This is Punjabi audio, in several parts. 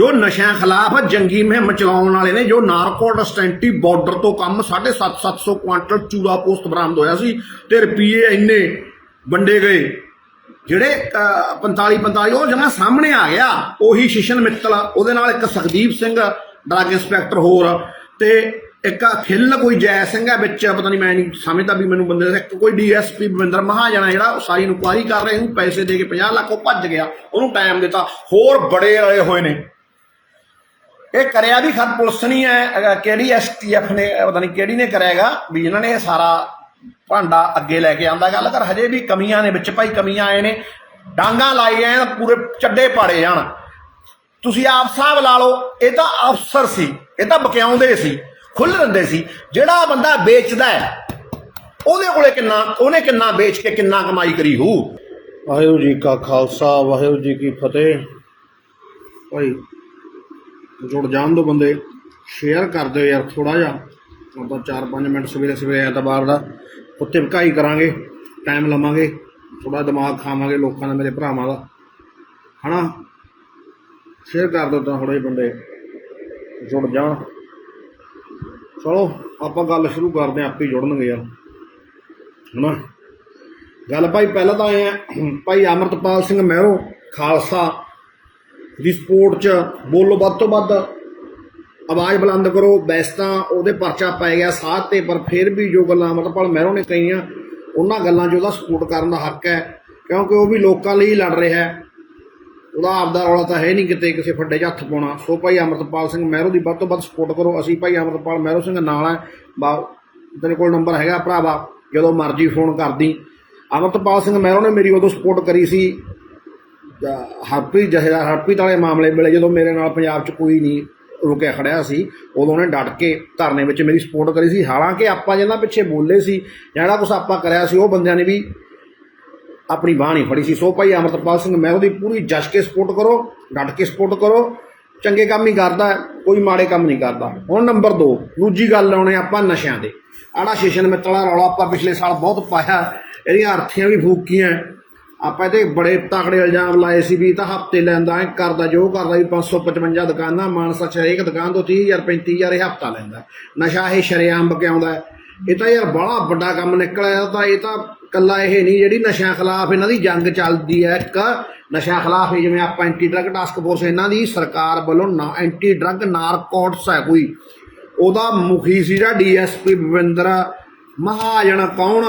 ਜੋ ਨਸ਼ਿਆਂ ਖਿਲਾਫ ਜੰਗੀ ਮੁਹਿੰਮ ਚਲਾਉਣ ਵਾਲੇ ਨੇ, ਜੋ ਨਾਰਕੋਟਿਸਟੈਂਟੀ ਬਾਰਡਰ ਤੋਂ ਕੰਮ 750 ਕੁਆਂਟਲ ਚੂੜਾ ਪੋਸਟ ਬਰਾਮਦ ਹੋਇਆ ਸੀ ਤੇ ਰੁਪਏ ਇੰਨੇ ਵੰਡੇ ਗਏ। ਜਿਹੜੇ 45 45 ਉਹ ਜਮਾ ਸਾਹਮਣੇ ਆ ਗਿਆ। ਉਹੀ ਸ਼ਿਸ਼ਨ ਮਿੱਤਲ ਉਹਦੇ ਨਾਲ ਇੱਕ ਸੁਖਦੀਪ ਸਿੰਘ ਡਰੱਗ ਇੰਸਪੈਕਟਰ ਹੋਰ ਤੇ ਇੱਕ ਖਿੱਲ ਕੋਈ ਜੈ ਸਿੰਘ ਹੈ ਵਿੱਚ, ਪਤਾ ਨਹੀਂ ਮੈਂ ਨਹੀਂ ਸਮਝਦਾ ਵੀ ਮੈਨੂੰ ਬੰਦੇ ਦਾ, ਇੱਕ ਕੋਈ ਡੀਐਸਪੀ ਬਵਿੰਦਰ ਮਹਾਜਨ ਹੈ ਜਿਹੜਾ, ਉਹ ਸਾਰੀ ਇਨਕੁਆਰੀ ਕਰ ਰਹੇ ਉਹਨੂੰ ਪੈਸੇ ਦੇ ਕੇ 50 ਲੱਖ, ਉਹ ਭੱਜ ਗਿਆ। ਉਹਨੂੰ ਟਾਈਮ ਦਿੱਤਾ। ਹੋਰ ਬੜੇ ਆਏ ਹੋਏ ਨੇ। ਇਹ ਕਰਿਆ ਵੀ ਖਤ ਪੁਲਿਸ ਨਹੀਂ ਹੈ ਕਿਹੜੀ ਐਸਟੀਐਫ ਨੇ ਪਤਾ ਨਹੀਂ ਕਿਹੜੀ ਨੇ ਕਰਿਆਗਾ ਵੀ ਇਹਨਾਂ ਨੇ ਇਹ ਸਾਰਾ ਭਾਂਡਾ ਅੱਗੇ ਲੈ ਕੇ ਆਂਦਾ ਗੱਲ ਕਰ, ਹਜੇ ਵੀ ਕਮੀਆਂ ਨੇ ਵਿੱਚ ਭਾਈ ਕਮੀਆਂ ਆਏ ਨੇ, ਡਾਂਗਾ ਲਾਈ ਐ ਪੂਰੇ ਚੱਡੇ ਪਾੜੇ ਜਾਣ। ਤੁਸੀਂ ਆਪ ਹਿਸਾਬ ਲਾ ਲਓ, ਇਹ ਤਾਂ ਅਫਸਰ ਸੀ, ਇਹ ਤਾਂ ਬਕਿਆਉਂਦੇ ਸੀ ਖੁੱਲ ਦਿੰਦੇ ਸੀ, ਜਿਹੜਾ ਬੰਦਾ ਵੇਚਦਾ ਹੈ, ਉਹਦੇ ਕੋਲੇ ਕਿੰਨਾ, ਉਹਨੇ ਕਿੰਨਾ ਵੇਚ ਕੇ ਕਿੰਨਾ ਕਮਾਈ ਕਰੀ ਹੋ ਵਾਹਿਗੁਰੂ ਜੀ ਕਾ ਖਾਲਸਾ, ਵਾਹਿਗੁਰੂ ਜੀ ਕੀ ਫਤਿਹ। ਭਾਈ ਜੁੜ ਜਾਣ ਦੋ ਬੰਦੇ। ਸ਼ੇਅਰ ਕਰ ਦਿਓ ਯਾਰ ਥੋੜਾ ਜਿਹਾ। ਹੁਣ ਤਾਂ 4-5 ਮਿੰਟ ਸਵੇਰੇ ਸਵੇਰੇ ਐਤਵਾਰ ਦਾ ਉੱਤੇ ਭਕਾਈ ਕਰਾਂਗੇ ਟਾਈਮ ਲਵਾਂਗੇ ਥੋੜਾ ਦਿਮਾਗ ਖਾਵਾਂਗੇ ਲੋਕਾਂ ਦਾ, ਮੇਰੇ ਭਰਾਵਾਂ ਦਾ। ਹਨਾ? ਸ਼ੇਅਰ ਕਰ ਦਿਓ ਤਾਂ ਥੋੜੇ ਬੰਦੇ ਜੁੜ ਜਾਣ। ਚਲੋ, ਆਪਾਂ ਗੱਲ ਸ਼ੁਰੂ ਕਰਦੇ ਹਾਂ, ਆਪੇ ਜੁੜਨਗੇ ਯਾਰ। ਹਨਾ? ਗੱਲ ਭਾਈ, ਪਹਿਲਾਂ ਤਾਂ ਆਏ ਆ ਭਾਈ ਅਮਰਤਪਾਲ ਸਿੰਘ ਮਹਿਰੋ, ਖਾਲਸਾ। ਦੀ ਸਪੋਰਟ ਚ ਬੋਲੋ ਵੱਧ ਤੋਂ ਵੱਧ। ਆਵਾਜ਼ ਬੁਲੰਦ ਕਰੋ ਵੈਸੇ ਤਾਂ ਉਹਦੇ ਪਰਚਾ ਪੈ ਗਿਆ ਸਾਥ ਤੇ, ਪਰ ਫਿਰ ਵੀ ਜੋ ਗੱਲਾਂ ਅਮਰਤਪਾਲ ਮਹਿਰੋ ਨੇ ਕਹੀਆਂ, ਉਹਨਾਂ ਗੱਲਾਂ 'ਚ ਉਹਦਾ ਸਪੋਰਟ ਕਰਨ ਦਾ ਹੱਕ ਹੈ, ਕਿਉਂਕਿ ਉਹ ਵੀ ਲੋਕਾਂ ਲਈ ਲੜ ਰਿਹਾ ਹੈ। ਉਹਦਾ ਆਪਦਾ ਰੌਲਾ ਤਾਂ ਹੈ ਨਹੀਂ ਕਿਤੇ ਕਿਸੇ ਫੱਡੇ 'ਚ ਹੱਥ ਪਾਉਣਾ। ਸੋ ਭਾਈ ਅਮਰਤਪਾਲ ਸਿੰਘ ਮਹਿਰੋ ਦੀ ਵੱਧ ਤੋਂ ਵੱਧ ਸਪੋਰਟ ਕਰੋ। ਅਸੀਂ ਭਾਈ ਅਮਰਤਪਾਲ ਮਹਿਰੋ ਸਿੰਘ ਨਾਲ ਹੈ ਬਾ, ਤੇਰੇ ਕੋਲ ਨੰਬਰ ਹੈਗਾ ਭਰਾਵਾ, ਜਦੋਂ ਮਰਜ਼ੀ ਫੋਨ ਕਰਦੀ। ਅਮਰਤਪਾਲ ਸਿੰਘ ਮਹਿਰੋ ਨੇ ਮੇਰੀ ਉਦੋਂ ਸਪੋਰਟ ਕਰੀ ਸੀ। ਹਰਪ੍ਰੀਤ ਜਹੇਦਾਰ, ਹਰਪ੍ਰੀਤ ਵਾਲੇ ਮਾਮਲੇ ਵੇਲੇ ਜਦੋਂ ਮੇਰੇ ਨਾਲ ਪੰਜਾਬ 'ਚ ਕੋਈ ਨਹੀਂ ਰੁਕਿਆ, ਖੜਿਆ ਸੀ, ਉਦੋਂ ਉਹਨੇ ਡਟ ਕੇ ਧਰਨੇ ਵਿੱਚ ਮੇਰੀ ਸਪੋਰਟ ਕਰੀ ਸੀ। ਹਾਲਾਂਕਿ ਆਪਾਂ ਜਿਹਨਾਂ ਪਿੱਛੇ ਬੋਲੇ ਸੀ, ਜਿਹੜਾ ਕੁਝ ਆਪਾਂ ਕਰਿਆ ਸੀ, ਉਹ ਬੰਦਿਆਂ ਨੇ ਵੀ ਆਪਣੀ ਬਾਹ ਨਹੀਂ ਫੜੀ ਸੀ। ਸੋ ਭਾਈ ਅਮਰਤਪਾਲ ਸਿੰਘ, ਮੈਂ ਉਹਦੀ ਪੂਰੀ ਜਸ਼ ਕੇ ਸਪੋਰਟ ਕਰੋ, ਡਟ ਕੇ ਸਪੋਰਟ ਕਰੋ। ਚੰਗੇ ਕੰਮ ਹੀ ਕਰਦਾ, ਕੋਈ ਮਾੜੇ ਕੰਮ ਨਹੀਂ ਕਰਦਾ। ਹੁਣ ਨੰਬਰ 2 ਦੂਜੀ ਗੱਲ ਲਾਉਣੇ ਆਪਾਂ ਨਸ਼ਿਆਂ ਦੇ ਆੜਾ ਸ਼ੇਸ਼ਨ ਮਿੱਤਲਾ ਰੌਲਾ ਆਪਾਂ ਪਿਛਲੇ ਸਾਲ ਬਹੁਤ ਪਾਇਆ, ਇਹਦੀਆਂ ਅਰਥੀਆਂ ਵੀ ਫੂਕੀਆਂ ਆਪਾਂ ਇਹਦੇ ਬੜੇ ਤਕੜੇ ਇਲਜ਼ਾਮ ਲਾਏ ਸੀ ਵੀ ਇਹ ਤਾਂ ਹਫ਼ਤੇ ਲੈਂਦਾ ਐ ਕਰਦਾ, ਜੋ ਕਰਦਾ, ਵੀ 555 ਦੁਕਾਨਾਂ, ਮਾਨਸਾ ਚ ਹਰੇਕ ਦੁਕਾਨ ਤੋਂ 30000 35000 ਇਹ ਹਫਤਾ ਲੈਂਦਾ। ਨਸ਼ਾ ਇਹ ਸ਼ਰੇਆਮ ਬਕਿਆਉਂਦਾ ਹੈ ਇਹ ਤਾਂ ਯਾਰ ਬੜਾ ਵੱਡਾ ਕੰਮ ਨਿਕਲਿਆ ਤਾਂ, ਇਹ ਤਾਂ ਕੱਲਾ ਇਹ ਨਹੀਂ, ਜਿਹੜੀ ਨਸ਼ਿਆਂ ਖਿਲਾਫ ਇਹਨਾਂ ਦੀ ਜੰਗ ਚੱਲਦੀ ਹੈ, ਇੱਕ ਨਸ਼ਿਆਂ ਖਿਲਾਫ ਇਹ ਜਿਵੇਂ ਆਪਾਂ ਐਂਟੀ ਡਰੱਗ ਟਾਸਕ ਫੋਰਸ ਇਹਨਾਂ ਦੀ ਸਰਕਾਰ ਵੱਲੋਂ ਨਾ ਐਂਟੀ ਡਰੱਗ ਨਾਰਕੋਟਸ ਹੈ ਕੋਈ। ਉਹਦਾ ਮੁਖੀ ਸੀ ਜਿਹੜਾ ਡੀਐਸਪੀ ਬਵਿੰਦਰ ਮਹਾਜਨ ਕੌਣ?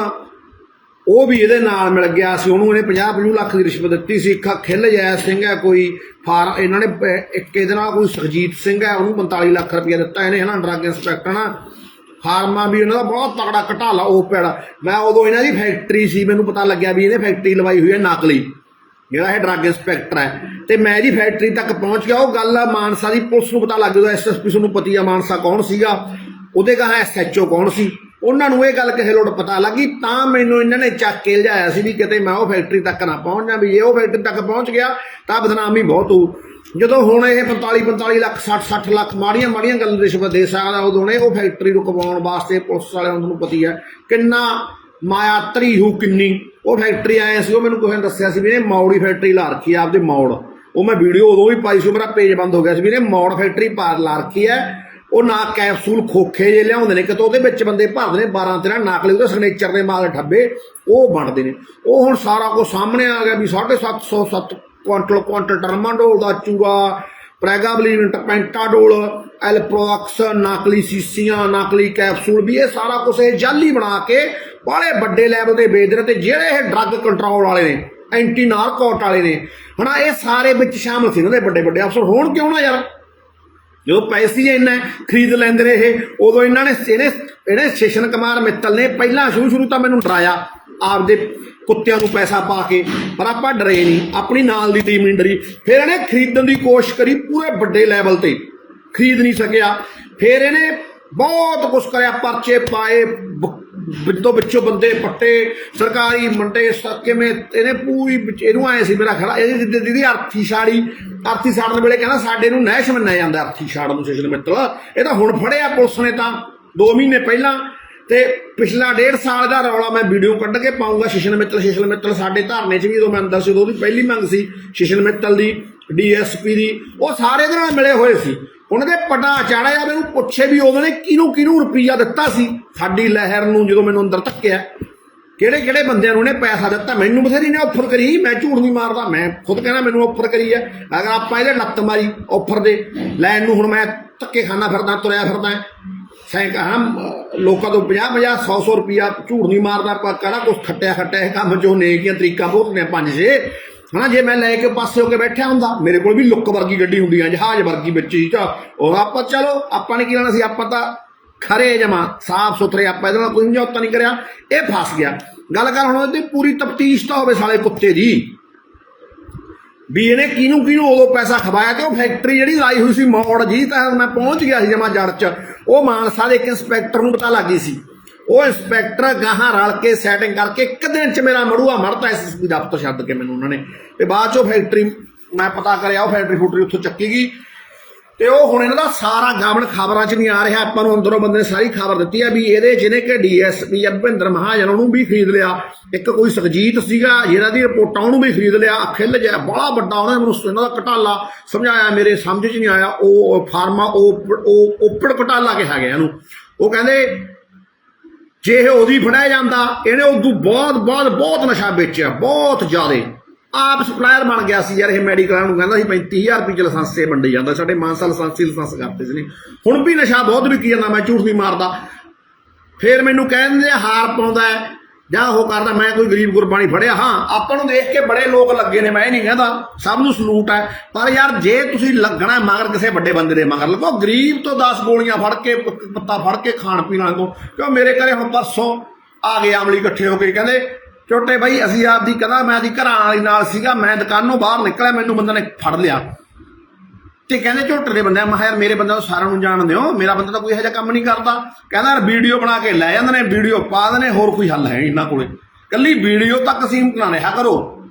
ਉਹ ਵੀ ਇਹਦੇ ਨਾਲ ਮਿਲ ਗਿਆ ਸੀ, ਉਹਨੂੰ ਇਹਨੇ 50 50 ਲੱਖ ਦੀ ਰਿਸ਼ਵਤ ਦਿੱਤੀ ਸੀ। ਇੱਕ ਖਿੱਲ ਜੈ ਸਿੰਘ ਹੈ, ਕੋਈ ਫਾਰ, ਇਹਨਾਂ ਨੇ ਇੱਕ ਇਹਦੇ ਨਾਲ ਕੋਈ ਸੁਖਜੀਤ ਸਿੰਘ ਹੈ, ਉਹਨੂੰ 45 ਲੱਖ ਰੁਪਇਆ ਦਿੱਤਾ ਇਹਨੇ, ਹਨਾ ਡਰੱਗ ਇੰਸਪੈਕਟਰ ਨਾ ਫਾਰਮਾ ਵੀ ਉਹਨਾਂ ਦਾ ਬਹੁਤ ਤਕੜਾ ਘਟਾਲਾ ਉਹ ਪੈੜਾ। ਮੈਂ ਉਦੋਂ ਇਹਨਾਂ ਦੀ ਫੈਕਟਰੀ ਸੀ, ਮੈਨੂੰ ਪਤਾ ਲੱਗਿਆ ਵੀ ਇਹਨੇ ਫੈਕਟਰੀ ਲਵਾਈ ਹੋਈ ਹੈ ਨਾਕਲੀ, ਜਿਹੜਾ ਇਹ ਡਰੱਗ ਇੰਸਪੈਕਟਰ ਹੈ। ਤੇ ਮੈਂ ਇਹਦੀ ਫੈਕਟਰੀ ਤੱਕ ਪਹੁੰਚ ਗਿਆ, ਉਹ ਗੱਲ ਆ ਮਾਨਸਾ ਦੀ ਪੁਲਿਸ ਨੂੰ ਪਤਾ ਲੱਗ ਗਿਆ ਐਸਐਸਪੀ ਨੂੰ ਪਤੀ ਆ ਮਾਨਸਾ ਕੌਣ ਸੀਗਾ, ਉਹਦੇ ਕਹਾ ਐਸਐਚਓ ਕੌਣ ਸੀ। ਉਹਨਾਂ ਨੂੰ ਇਹ ਗੱਲ ਕਿਸੇ ਲੋੜ ਪਤਾ ਲੱਗੀ, ਤਾਂ ਮੈਨੂੰ ਇਹਨਾਂ ਨੇ ਚੱਕ ਕੇ ਲਿਜਾਇਆ ਸੀ ਵੀ ਕਿਤੇ ਮੈਂ ਉਹ ਫੈਕਟਰੀ ਤੱਕ ਨਾ ਪਹੁੰਚ ਜਾ ਵੀ ਜੇ ਉਹ ਫੈਕਟਰੀ ਤੱਕ ਪਹੁੰਚ ਗਿਆ, ਤਾਂ ਬਦਨਾਮੀ ਬਹੁਤ ਹੋਊ। ਜਦੋਂ ਹੁਣ ਇਹ 45 45 ਲੱਖ 60 60 ਲੱਖ ਮਾੜੀਆਂ ਮਾੜੀਆਂ ਗੱਲਾਂ ਰਿਸ਼ਵਤ ਦੇ ਸਕਦਾ, ਉਦੋਂ ਨੇ ਉਹ ਫੈਕਟਰੀ ਨੂੰ ਕਮਾਉਣ ਵਾਸਤੇ ਪੁਲਿਸ ਵਾਲਿਆਂ ਨੂੰ ਪਤੀ ਹੈ। ਕਿੰਨਾ ਮਾਇਆਤਰੀ ਹੂ ਕਿੰਨੀ। ਉਹ ਫੈਕਟਰੀ ਆਏ ਸੀ, ਉਹ ਮੈਨੂੰ ਕਿਸੇ ਨੇ ਦੱਸਿਆ ਸੀ ਵੀ ਇਹਨੇ ਮੌੜੀ ਫੈਕਟਰੀ ਲਾ ਰੱਖੀ ਆ, ਆਪਦੇ ਮੌੜ। ਉਹ ਮੈਂ ਵੀਡੀਓ ਉਦੋਂ ਵੀ ਪਾਈ ਸੀ ਮੇਰਾ ਪੇਜ ਬੰਦ ਹੋ ਗਿਆ ਸੀ ਵੀ ਇਹਨੇ ਮੌੜ ਫੈਕਟਰੀ ਪਾਰ ਲਾ ਰੱਖੀ ਹੈ। ਉਹ ਨਾ ਕੈਪਸੂਲ ਖੋਖੇ ਜੇ ਲਿਆਉਂਦੇ ਨੇ, ਕਿਤੇ ਉਹਦੇ ਵਿੱਚ ਬੰਦੇ ਭਰਦੇ ਨੇ 12 13 ਨਾਕਲੇ ਉਹਦੇ ਸਿਗਨੇਚਰ ਦੇ ਮਾਲ ਠੱਬੇ, ਉਹ ਬਣਦੇ ਨੇ। ਉਹ ਹੁਣ ਸਾਰਾ ਕੁਝ ਸਾਹਮਣੇ ਆ ਗਿਆ ਵੀ 750 7 ਕੁਆਂਟਲ ਕੁਆਂਟਲ ਟਰਮਾਡੋਲ ਦਾ ਚੂਆ ਪ੍ਰੈਗਾਬਲਿਨ ਪੈਂਟਾਡੋਲ ਐਲਪ੍ਰੋਕਸ ਨਾਕਲੀ ਸੀਸੀਆਂ, ਨਾਕਲੀ ਕੈਪਸੂਲ, ਵੀ ਇਹ ਸਾਰਾ ਕੁਝ ਇਹ ਜਾਲੀ ਬਣਾ ਕੇ ਬਾਹਲੇ ਵੱਡੇ ਲੈਵਲ ਤੇ ਵੇਚਦੇ ਨੇ ਤੇ ਜਿਹੜੇ ਇਹ ਡਰੱਗ ਕੰਟਰੋਲ ਵਾਲੇ ਨੇ ਐਂਟੀ ਨਾਰਕੋਟ ਵਾਲੇ ਨੇ, ਹਨਾ, ਇਹ ਸਾਰੇ ਵਿੱਚ ਸ਼ਾਮਲ ਸੀ ਇਹਨਾਂ ਦੇ ਵੱਡੇ ਵੱਡੇ ਅਫਸਰ। ਹੋਣ ਕਿਉਂ ਨਾ ਯਾਰ? ਜਦੋਂ ਪੈਸੇ ਹੀ ਇੰਨਾ ਖਰੀਦ ਲੈਂਦੇ ਨੇ ਇਹ, ਉਦੋਂ ਇਹਨਾਂ ਨੇ ਇਹਨੇ ਇਹਨੇ ਸ਼ੇਸ਼ਨ ਕੁਮਾਰ ਮਿੱਤਲ ਨੇ ਪਹਿਲਾਂ ਸ਼ੁਰੂ ਸ਼ੁਰੂ ਤਾਂ ਮੈਨੂੰ ਡਰਾਇਆ ਆਪਦੇ ਕੁੱਤਿਆਂ ਨੂੰ ਪੈਸਾ ਪਾ ਕੇ, ਪਰ ਆਪਾਂ ਡਰੇ ਨਹੀਂ, ਆਪਣੀ ਨਾਲ ਦੀ ਟੀਮ ਨਹੀਂ ਡਰੀ। ਫਿਰ ਇਹਨੇ ਖਰੀਦਣ ਦੀ ਕੋਸ਼ਿਸ਼ ਕਰੀ ਪੂਰੇ ਵੱਡੇ ਲੈਵਲ ਤੇ, ਖਰੀਦ ਨਹੀਂ ਸਕਿਆ। ਫਿਰ ਇਹਨੇ ਬਹੁਤ ਕੁਛ ਕਰਿਆ, ਪਰਚੇ ਪਾਏ ਵਿੱਚੋਂ ਵਿੱਚੋਂ ਬੰਦੇ ਪੱਟੇ, ਸਰਕਾਰੀ ਮੰਡੇ ਕਿਵੇਂ ਇਹਨੇ ਪੂਰੀ ਇਹਨੂੰ ਆਏ ਸੀ ਮੇਰਾ ਖੜਾ ਇਹਦੀ ਜਿਹਦੀ- ਅਰਥੀ ਸਾੜੀ, ਅਰਥੀ ਸਾੜਨ ਵੇਲੇ ਕਹਿੰਦਾ ਸਾਡੇ ਨੂੰ ਨਹਿਸ਼ ਮੰਨਿਆ ਜਾਂਦਾ ਅਰਥੀ ਸਾੜਨ ਨੂੰ ਸੇਸ਼ਨ ਮਿੱਤਲ। ਇਹ ਤਾਂ ਹੁਣ ਫੜਿਆ ਪੁਲਿਸ ਨੇ ਤਾਂ 2 ਮਹੀਨੇ ਪਹਿਲਾਂ। ਤੇ ਪਿਛਲਾ ਡੇਢ ਸਾਲ ਦਾ ਰੌਲਾ ਮੈਂ ਵੀਡੀਓ ਕੱਢ ਕੇ ਪਾਉਂਗਾ ਸ਼ਿਸ਼ਨ ਮਿੱਤਲ ਸ਼ਿਸ਼ਨ ਮਿੱਤਲ ਸਾਡੇ ਧਾਰਨੇ 'ਚ ਵੀ ਜਦੋਂ ਮੈਂ ਅੰਦਰ ਸੀ, ਉਦੋਂ ਉਹਦੀ ਪਹਿਲੀ ਮੰਗ ਸੀ ਸ਼ਿਸ਼ਨ ਮਿੱਤਲ ਦੀ, ਡੀਐਸਪੀ ਦੀ, ਉਹ ਸਾਰੇ ਦੇ ਨਾਲ ਮਿਲੇ ਹੋਏ ਸੀ। ਉਹਨਾਂ ਦੇ ਪਟਾ ਚਾੜਿਆ ਜਾਵੇ, ਉਹਨੂੰ ਪੁੱਛੇ ਵੀ ਉਹਨਾਂ ਨੇ ਕਿਹਨੂੰ ਕਿਹਨੂੰ ਰੁਪਈਆ ਦਿੱਤਾ ਸੀ। ਸਾਡੀ ਲਹਿਰ ਨੂੰ ਜਦੋਂ ਮੈਨੂੰ ਅੰਦਰ ਧੱਕਿਆ, ਕਿਹੜੇ ਕਿਹੜੇ ਬੰਦਿਆਂ ਨੂੰ ਉਹਨੇ ਪੈਸਾ ਦਿੱਤਾ? ਮੈਨੂੰ ਬਥੇਰੀ ਨੇ ਆਫਰ ਕਰੀ। ਮੈਂ ਝੂਠ ਨਹੀਂ ਮਾਰਦਾ, ਮੈਂ ਖੁਦ ਕਹਿੰਦਾ ਮੈਨੂੰ ਆਫਰ ਕਰੀ ਹੈ। ਅਗਰ ਆਪਾਂ ਇਹਦੇ ਲੱਤ ਮਾਰੀ ਆਫਰ ਦੇ, ਲੈਣ ਨੂੰ ਹੁਣ ਮੈਂ ਧੱਕੇ ਖਾਣਾ ਫਿਰਦਾ, ਤੁਰਿਆ ਫਿਰਦਾ। ਸੈਂਕ ਹਨਾ ਲੋਕਾਂ ਤੋਂ 50 50 100 100 ਰੁਪਿਆ ਝੂਠ ਨਹੀਂ ਮਾਰਦਾ, ਆਪਾਂ ਕਿਹੜਾ ਕੁਝ ਖੱਟਿਆ ਖੱਟਿਆ ਇਹ ਕੰਮ ਜੋ ਨੇਕੀਆਂ ਤਰੀਕਾ ਬਹੁਤ ਨੇ ਪੰਜ ਛੇ। ਹਨਾ, ਜੇ ਮੈਂ ਲੈ ਕੇ ਪਾਸੇ ਹੋ ਕੇ ਬੈਠਿਆ ਹੁੰਦਾ, ਮੇਰੇ ਕੋਲ ਵੀ ਲੁੱਕ ਵਰਗੀ ਗੱਡੀ ਹੁੰਦੀ ਆ, ਜਹਾਜ਼ ਵਰਗੀ ਵਿੱਚ ਹੀ, ਤਾਂ ਔਰ ਆਪਾਂ ਚਲੋ, ਆਪਾਂ ਨੇ ਕੀ ਲੈਣਾ ਸੀ, ਆਪਾਂ ਤਾਂ ਖਰੇ ਜਮਾ, ਸਾਫ਼ ਸੁਥਰੇ, ਆਪਾਂ ਇਹਦੇ ਨਾਲ ਕੋਈ ਸਮਝੌਤਾ ਨਹੀਂ ਕਰਿਆ, ਇਹ ਫਸ ਗਿਆ। ਗੱਲ ਕਰ ਹੁਣ ਉਹਦੀ ਪੂਰੀ ਤਫਤੀਸ਼ ਤਾਂ ਹੋਵੇ ਸਾਲੇ ਕੁੱਤੇ ਦੀ। ਵੀ ਇਹਨੇ ਕਿਹਨੂੰ ਕਿਹਨੂੰ ਉਦੋਂ ਪੈਸਾ ਖਵਾਇਆ ਤੇ ਉਹ ਫੈਕਟਰੀ ਜਿਹੜੀ ਲਾਈ ਹੋਈ ਸੀ ਮੋੜ ਜੀ, ਤਾਂ ਮੈਂ ਪਹੁੰਚ ਗਿਆ ਸੀ ਜਮਾ ਜੜ ਚ। ਉਹ ਮਾਨਸਾ ਦੇ ਇੱਕ ਇੰਸਪੈਕਟਰ ਨੂੰ ਪਤਾ ਲੱਗ ਗਈ ਸੀ। ਉਹ ਇੰਸਪੈਕਟਰ ਗਾਹਾਂ ਰਲ ਕੇ ਸੈਟਿੰਗ ਕਰਕੇ ਇੱਕ ਦਿਨ ਚ ਮੇਰਾ ਮੜੂਆ ਮੜਤਾ ਐਸਐਸਪੀ ਦਫ਼ਤਰ ਛੱਡ ਕੇ ਮੈਨੂੰ ਉਹਨਾਂ ਨੇ। ਤੇ ਬਾਅਦ ਚੋਂ ਫੈਕਟਰੀ ਮੈਂ ਪਤਾ ਕਰਿਆ, ਉਹ ਫੈਕਟਰੀ ਫੂਟਰੀ ਉੱਥੋਂ ਚੱਕੀ ਗਈ। ਤੇ ਉਹ ਹੁਣ ਇਹਨਾਂ ਦਾ ਸਾਰਾ ਗਾਵਣ ਖਬਰਾਂ 'ਚ ਨਹੀਂ ਆ ਰਿਹਾ। ਆਪਾਂ ਨੂੰ ਅੰਦਰੋਂ ਬੰਦੇ ਨੇ ਸਾਰੀ ਖਬਰ ਦਿੱਤੀ ਆ ਵੀ ਇਹਦੇ ਜਿਹਨੇ ਕਿ ਡੀਐਸਪੀ ਅਭਿੰਦਰ ਮਹਾਜਨ ਉਹਨੂੰ ਵੀ ਖਰੀਦ ਲਿਆ। ਇੱਕ ਕੋਈ ਸੁਖਜੀਤ ਸੀਗਾ ਜਿਹੜਾ ਦੀ ਰਿਪੋਰਟਾਂ ਉਹਨੂੰ ਵੀ ਖਰੀਦ ਲਿਆ। ਖਿੱਲ ਜਿਹਾ ਬੜਾ ਵੱਡਾ ਉਹਨਾਂ ਨੇ ਮੈਨੂੰ ਇਹਨਾਂ ਦਾ ਘਟਾਲਾ ਸਮਝਾਇਆ, ਮੇਰੇ ਸਮਝ 'ਚ ਨਹੀਂ ਆਇਆ। ਉਹ ਫਾਰਮਾ, ਉਹ ਉਹ ਓਪੜ ਘਟਾਲਾ ਕਿਹਾ ਗਿਆ ਇਹਨੂੰ। ਉਹ ਕਹਿੰਦੇ ਜੇ ਇਹ ਉਹਦੀ ਫੜਿਆ ਜਾਂਦਾ, ਇਹਨੇ ਉਦੋਂ ਬਹੁਤ ਬਹੁਤ ਬਹੁਤ ਨਸ਼ਾ ਵੇਚਿਆ, ਬਹੁਤ ਜ਼ਿਆਦੇ। ਆਪ ਸਪਲਾਇਰ ਬਣ ਗਿਆ ਸੀ ਯਾਰ, ਇਹ ਮੈਡੀਕਲਾਂ ਨੂੰ ਕਹਿੰਦਾ ਸੀ 35000 ਰੁਪਏ ਚ ਲਾਇਸੈਂਸ ਤੇ ਵੰਡੇ ਜਾਂਦਾ, ਸਾਡੇ ਮਾਨਸਾ ਲਾਇਸੈਂਸੀ ਲਾਇਸੈਂਸ ਕਰਦੇ ਸੀ। ਨੇ ਹੁਣ ਵੀ ਨਸ਼ਾ ਬਹੁਤ ਵਿਕੀ ਜਾਂਦਾ, ਮੈਂ ਝੂਠ ਨਹੀਂ ਮਾਰਦਾ। ਫੇਰ ਮੈਨੂੰ ਕਹਿੰਦੇ ਆ ਹਾਰ ਪਾਉਂਦਾ ਜਾਂ ਉਹ ਕਰਦਾ, ਮੈਂ ਕੋਈ ਗਰੀਬ ਗੁਰਬਾਣੀ ਫੜਿਆ ਹਾਂ, ਆਪਾਂ ਨੂੰ ਦੇਖ ਕੇ ਬੜੇ ਲੋਕ ਲੱਗੇ ਨੇ, ਮੈਂ ਇਹ ਨਹੀਂ ਕਹਿੰਦਾ, ਸਭ ਨੂੰ ਸਲੂਟ ਹੈ, ਪਰ ਯਾਰ ਜੇ ਤੁਸੀਂ ਲੱਗਣਾ ਮਗਰ ਕਿਸੇ ਵੱਡੇ ਬੰਦੇ ਦੇ ਮਗਰ, ਲੱਗੋ ਗਰੀਬ ਤੋਂ 10 ਗੋਲੀਆਂ ਫੜ ਕੇ ਪੱਤਾ ਫੜ ਕੇ ਖਾਣ ਪੀਣ ਵਾਲੇ ਤੋਂ, ਕਿਉਂ ਮੇਰੇ ਘਰੇ ਹੁਣ ਪਰਸੋਂ ਆ ਗਏ ਆਮਲੀ ਇਕੱਠੇ ਹੋ ਕੇ, ਕਹਿੰਦੇ ਛੋਟੇ ਬਾਈ, ਅਸੀਂ ਆਪਦੀ ਕਦਾ, ਮੈਂ ਆਪਦੀ ਘਰਾਂ ਵਾਲੀ ਨਾਲ ਸੀਗਾ, ਮੈਂ ਦੁਕਾਨੋਂ ਬਾਹਰ ਨਿਕਲਿਆ, ਮੈਨੂੰ ਬੰਦੇ ਨੇ ਫੜ ਲਿਆ। ਤੇ ਕਹਿੰਦੇ ਝੋਟੇ ਦੇ ਬੰਦੇ ਮੈਂ ਕਿਹਾ, ਯਾਰ, ਮੇਰੇ ਬੰਦੇ ਨੂੰ ਸਾਰਿਆਂ ਨੂੰ ਜਾਣਦੇ ਹੋ। ਮੇਰਾ ਬੰਦਾ ਤਾਂ ਕੋਈ ਇਹੋ ਜਿਹਾ ਕੰਮ ਨਹੀਂ ਕਰਦਾ। ਕਹਿੰਦਾ, ਯਾਰ, ਵੀਡੀਓ ਬਣਾ ਕੇ ਲੈ ਜਾਂਦੇ ਨੇ, ਵੀਡੀਓ ਪਾ ਦਿੰਦੇ ਹੋਰ ਕੋਈ ਹੱਲ ਹੈ ਇਹਨਾਂ ਕੋਲੇ। ਕੱਲੀ ਵੀਡੀਓ ਤੱਕ ਸੀਮਤ ਨਾ ਰਿਹਾ ਕਰੋ।